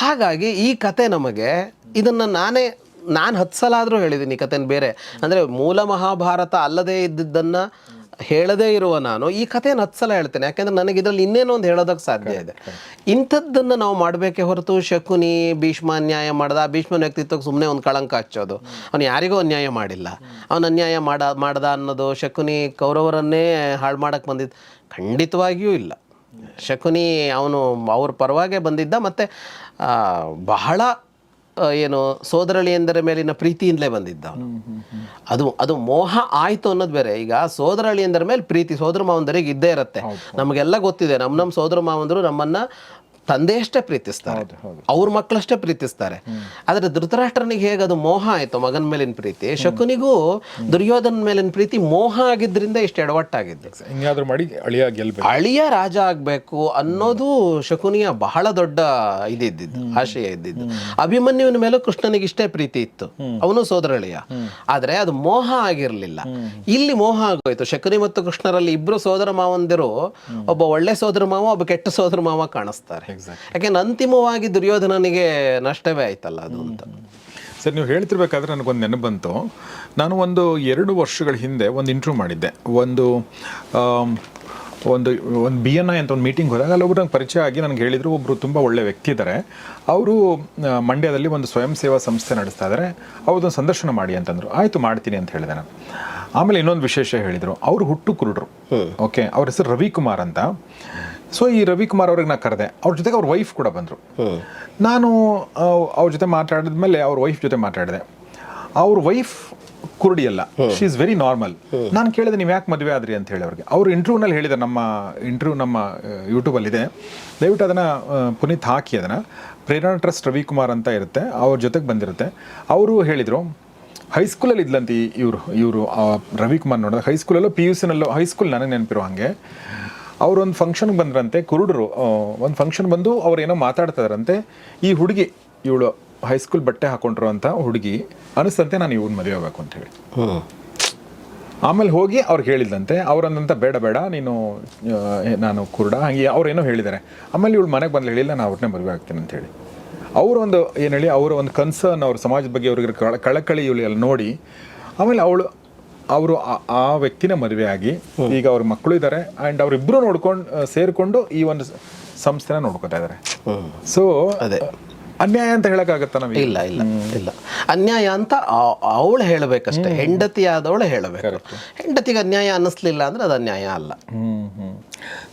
ಹಾಗಾಗಿ ಈ ಕತೆ ನಮಗೆ ಇದನ್ನ ನಾನೇ ನಾನು ಹತ್ತು ಸಲ ಆದರೂ ಹೇಳಿದ್ದೀನಿ ಕತೆನ ಕಥೆನ ಬೇರೆ. ಅಂದರೆ ಮೂಲ ಮಹಾಭಾರತ ಅಲ್ಲದೇ ಇದ್ದಿದ್ದನ್ನು ಹೇಳದೇ ಇರುವ ನಾನು ಈ ಕಥೆಯನ್ನು ಹತ್ತು ಸಲ ಹೇಳ್ತೇನೆ. ಯಾಕೆಂದ್ರೆ ನನಗೆ ಇದರಲ್ಲಿ ಇನ್ನೇನೋ ಒಂದು ಹೇಳೋದಕ್ಕೆ ಸಾಧ್ಯ ಇದೆ. ಇಂಥದ್ದನ್ನು ನಾವು ಮಾಡಬೇಕೆ ಹೊರತು ಶಕುನಿ ಭೀಷ್ಮ ಅನ್ಯಾಯ ಮಾಡ್ದ ಭೀಷ್ಮ ಭೀಷ್ಮನ ವ್ಯಕ್ತಿತ್ವಕ್ಕೆ ಸುಮ್ಮನೆ ಒಂದು ಕಳಂಕ ಹಚ್ಚೋದು. ಅವನು ಯಾರಿಗೂ ಅನ್ಯಾಯ ಮಾಡಿಲ್ಲ. ಅವನು ಅನ್ಯಾಯ ಮಾಡ ಮಾಡ್ದ ಅನ್ನೋದು ಶಕುನಿ ಕೌರವರನ್ನೇ ಹಾಳು ಮಾಡಕ್ಕೆ ಬಂದಿದ್ದು ಖಂಡಿತವಾಗಿಯೂ ಇಲ್ಲ. ಶಕುನಿ ಅವನು ಅವ್ರ ಪರವಾಗೇ ಬಂದಿದ್ದ ಮತ್ತು ಬಹಳ ಏನು ಸೋದರಳಿಯಂದರ ಮೇಲಿನ ಪ್ರೀತಿಯಿಂದಲೇ ಬಂದಿದ್ದ ಅವನು ಅದು ಅದು ಮೋಹ ಆಯಿತು ಅನ್ನೋದು ಬೇರೆ. ಈಗ ಸೋದರಳಿಯಂದರ ಮೇಲೆ ಪ್ರೀತಿ ಸೋದರ ಮಾವಂದರಿಗೆ ಇದ್ದೇ ಇರುತ್ತೆ. ನಮಗೆಲ್ಲ ಗೊತ್ತಿದೆ. ನಮ್ಮ ನಮ್ಮ ಸೋದರ ಮಾವಂದರು ನಮ್ಮನ್ನ ತಂದೆಯಷ್ಟೇ ಪ್ರೀತಿಸ್ತಾರೆ. ಅವ್ರ ಮಕ್ಕಳಷ್ಟೇ ಪ್ರೀತಿಸ್ತಾರೆ. ಆದರೆ ಧೃತರಾಷ್ಟ್ರನಿಗೆ ಹೇಗೆ ಅದು ಮೋಹ ಆಯ್ತು ಮಗನ ಮೇಲಿನ ಪ್ರೀತಿ? ಶಕುನಿಗೂ ದುರ್ಯೋಧನ ಮೇಲಿನ ಪ್ರೀತಿ ಮೋಹ ಆಗಿದ್ರಿಂದ ಇಷ್ಟು ಎಡವಟ್ಟಾಗಿದ್ದು. ಮಾಡಿ ಅಳಿಯ ಗೆಲ್ಬೇಕು. ಅಳಿಯ ರಾಜ ಆಗ್ಬೇಕು ಅನ್ನೋದು ಶಕುನಿಯ ಬಹಳ ದೊಡ್ಡ ಇದಿದ್ದು ಆಶಯ ಇದ್ದಿದ್ದು. ಅಭಿಮನ್ಯುವಿನ ಮೇಲೂ ಕೃಷ್ಣನಿಗೆ ಇಷ್ಟೇ ಪ್ರೀತಿ ಇತ್ತು. ಅವನು ಸೋದರಳಿಯ. ಆದ್ರೆ ಅದು ಮೋಹ ಆಗಿರ್ಲಿಲ್ಲ. ಇಲ್ಲಿ ಮೋಹ ಆಗೋಯ್ತು. ಶಕುನಿ ಮತ್ತು ಕೃಷ್ಣರಲ್ಲಿ ಇಬ್ರು ಸೋದರ ಮಾವಂದಿರು ಒಬ್ಬ ಒಳ್ಳೆ ಸೋದರ ಮಾವ ಒಬ್ಬ ಕೆಟ್ಟ ಸೋದರ ಮಾವ ಕಾಣಿಸ್ತಾರೆ. ಯಾಕೆಂದ್ರೆ ಅಂತಿಮವಾಗಿ ದುರ್ಯೋಧನನಿಗೆ ನಷ್ಟವೇ ಆಯ್ತಲ್ಲ ಅದು ಅಂತ. ಸರ್ ನೀವು ಹೇಳ್ತಿರ್ಬೇಕಾದ್ರೆ ನನಗೊಂದು ನೆನಪು ಬಂತು. ನಾನು ಒಂದು ಎರಡು ವರ್ಷಗಳ ಹಿಂದೆ ಒಂದು ಇಂಟ್ರ್ಯೂ ಮಾಡಿದ್ದೆ. ಒಂದು ಒಂದು ಒಂದು ಬಿ ಎನ್ ಐ ಅಂತ ಒಂದು ಮೀಟಿಂಗ್ ಹೋದಾಗ ಅಲ್ಲಿ ಒಬ್ಬರು ನಂಗೆ ಪರಿಚಯ ಆಗಿ ನನಗೆ ಹೇಳಿದರು ಒಬ್ಬರು ತುಂಬ ಒಳ್ಳೆ ವ್ಯಕ್ತಿ ಇದ್ದಾರೆ ಅವರು ಮಂಡ್ಯದಲ್ಲಿ ಒಂದು ಸ್ವಯಂ ಸೇವಾ ಸಂಸ್ಥೆ ನಡೆಸ್ತಾ ಇದ್ದಾರೆ ಅವ್ರದ್ದೊಂದು ಸಂದರ್ಶನ ಮಾಡಿ ಅಂತಂದರು. ಆಯಿತು ಮಾಡ್ತೀನಿ ಅಂತ ಹೇಳಿದೆ ನಾನು. ಆಮೇಲೆ ಇನ್ನೊಂದು ವಿಶೇಷ ಹೇಳಿದರು. ಅವರು ಹುಟ್ಟು ಕುರುಡ್ರು ಓಕೆ ಅವ್ರ ಹೆಸರು ರವಿಕುಮಾರ್ ಅಂತ. ಸೊ ಈ ರವಿಕುಮಾರ್ ಅವ್ರಿಗೆ ನಾನು ಕರೆದೆ. ಅವ್ರ ಜೊತೆಗೆ ಅವ್ರ ವೈಫ್ ಕೂಡ ಬಂದರು. ನಾನು ಅವ್ರ ಜೊತೆ ಮಾತಾಡಿದ್ಮೇಲೆ ಅವ್ರ ವೈಫ್ ಜೊತೆ ಮಾತಾಡಿದೆ. ಅವ್ರ ವೈಫ್ ಕುರುಡಿ ಅಲ್ಲ ಶಿ ಇಸ್ ವೆರಿ ನಾರ್ಮಲ್ ನಾನು ಕೇಳಿದೆ ನೀವು ಯಾಕೆ ಮದುವೆ ಆದ್ರಿ ಅಂತ ಹೇಳಿ ಅವ್ರಿಗೆ. ಅವ್ರು ಇಂಟರ್ವ್ಯೂನಲ್ಲಿ ಹೇಳಿದ್ದಾರೆ ನಮ್ಮ ಇಂಟರ್ವ್ಯೂ ನಮ್ಮ ಯೂಟ್ಯೂಬಲ್ಲಿದೆ ದಯವಿಟ್ಟು ಅದನ್ನು ಪುನೀತ್ ಹಾಕಿ ಅದನ್ನು. ಪ್ರೇರಣಾ ಟ್ರಸ್ಟ್ ರವಿಕುಮಾರ್ ಅಂತ ಇರುತ್ತೆ. ಅವ್ರ ಜೊತೆಗೆ ಬಂದಿರುತ್ತೆ. ಅವರು ಹೇಳಿದರು ಹೈಸ್ಕೂಲಲ್ಲಿ ಇದ್ಲಂತ ಇವರು ಇವರು ರವಿಕುಮಾರ್ ನೋಡಿದ್ರೆ ಹೈಸ್ಕೂಲಲ್ಲೂ ಪಿ ಯು ಸಿನಲ್ಲೂ ಹೈಸ್ಕೂಲ್ ನನಗೆ ನೆನಪಿರೋ ಹಾಗೆ. ಅವ್ರು ಒಂದು ಫಂಕ್ಷನ್ಗೆ ಬಂದ್ರಂತೆ ಕುರುಡರು ಒಂದು ಫಂಕ್ಷನ್ ಬಂದು ಅವ್ರು ಏನೋ ಮಾತಾಡ್ತಾರಂತೆ ಈ ಹುಡುಗಿ ಇವಳು ಹೈಸ್ಕೂಲ್ ಬಟ್ಟೆ ಹಾಕೊಂಡಿರೋ ಅಂತ ಹುಡುಗಿ ಅನಿಸ್ತಂತೆ ನಾನು ಇವ್ನ ಮದುವೆ ಆಗಬೇಕು ಅಂತ ಹೇಳಿ. ಆಮೇಲೆ ಹೋಗಿ ಅವ್ರಿಗೆ ಹೇಳಿದಂತೆ ಅವ್ರಂದಂತ ಬೇಡ ಬೇಡ ನೀನು ನಾನು ಕುರುಡ. ಹಾಗೆ ಏನೋ ಹೇಳಿದ್ದಾರೆ. ಆಮೇಲೆ ಇವಳು ಮನೆಗೆ ಬಂದು ಹೇಳಿಲ್ಲ ನಾನು ಅವ್ರನ್ನೇ ಮದುವೆ ಆಗ್ತೀನಿ ಅಂತ ಹೇಳಿ. ಅವರು ಒಂದು ಏನು ಹೇಳಿ ಅವರ ಒಂದು ಕನ್ಸರ್ನ್ ಅವ್ರ ಸಮಾಜದ ಬಗ್ಗೆ ಅವ್ರಿಗೆ ಕಳ- ಕಳಕಳಿ ಇವಳು ಎಲ್ಲ ನೋಡಿ ಆಮೇಲೆ ಅವಳು ಅವರು ಆ- ಆ ವ್ಯಕ್ತಿನ ಮದುವೆ ಆಗಿ ಈಗ ಅವ್ರ ಮಕ್ಕಳು ಇದ್ದಾರೆ ಆ್ಯಂಡ್ ಅವರಿಬ್ಬರು ನೋಡ್ಕೊಂಡು ಸೇರಿಕೊಂಡು ಈ ಒಂದು ಸಂಸ್ಥೆನ ನೋಡ್ಕೊತಾ ಇದ್ದಾರೆ ಸೊ ಅದೇ. ಅನ್ಯಾಯ ಅಂತ ಹೇಳೋಕ್ಕಾಗತ್ತ ನಮಗೆ? ಇಲ್ಲ ಇಲ್ಲ ಇಲ್ಲ. ಅನ್ಯಾಯ ಅಂತ ಅವಳು ಹೇಳಬೇಕಷ್ಟೇ. ಹೆಂಡತಿ ಆದವಳು ಹೇಳಬೇಕು. ಹೆಂಡತಿಗೆ ಅನ್ಯಾಯ ಅನ್ನಿಸ್ಲಿಲ್ಲ ಅಂದ್ರೆ ಅದು ಅನ್ಯಾಯ ಅಲ್ಲ.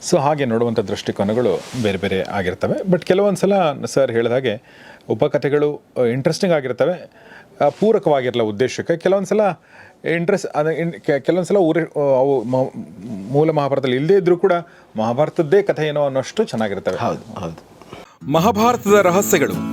ಸೊ ಹಾಗೆ ನೋಡುವಂಥ ದೃಷ್ಟಿಕೋನಗಳು ಬೇರೆ ಬೇರೆ ಆಗಿರ್ತವೆ. ಬಟ್ ಕೆಲವೊಂದು ಸಲ ಸರ್ ಹೇಳಿದ ಹಾಗೆ ಉಪಕಥೆಗಳು ಇಂಟ್ರೆಸ್ಟಿಂಗ್ ಆಗಿರ್ತವೆ. ಪೂರಕವಾಗಿರಲ್ಲ ಉದ್ದೇಶಕ್ಕೆ. ಕೆಲವೊಂದು ಸಲ ಇಂಟ್ರೆಸ್ಟ್ ಅದ ಕೆಲವೊಂದು ಸಲ ಊರ ಅವು ಮೂಲ ಮಹಾಭಾರತದಲ್ಲಿ ಇಲ್ಲದೇ ಇದ್ದರೂ ಕೂಡ ಮಹಾಭಾರತದ್ದೇ ಕಥೆ ಏನೋ ಅನ್ನೋಷ್ಟು ಚೆನ್ನಾಗಿರ್ತವೆ. ಹೌದು ಹೌದು. ಮಹಾಭಾರತದ ರಹಸ್ಯಗಳು.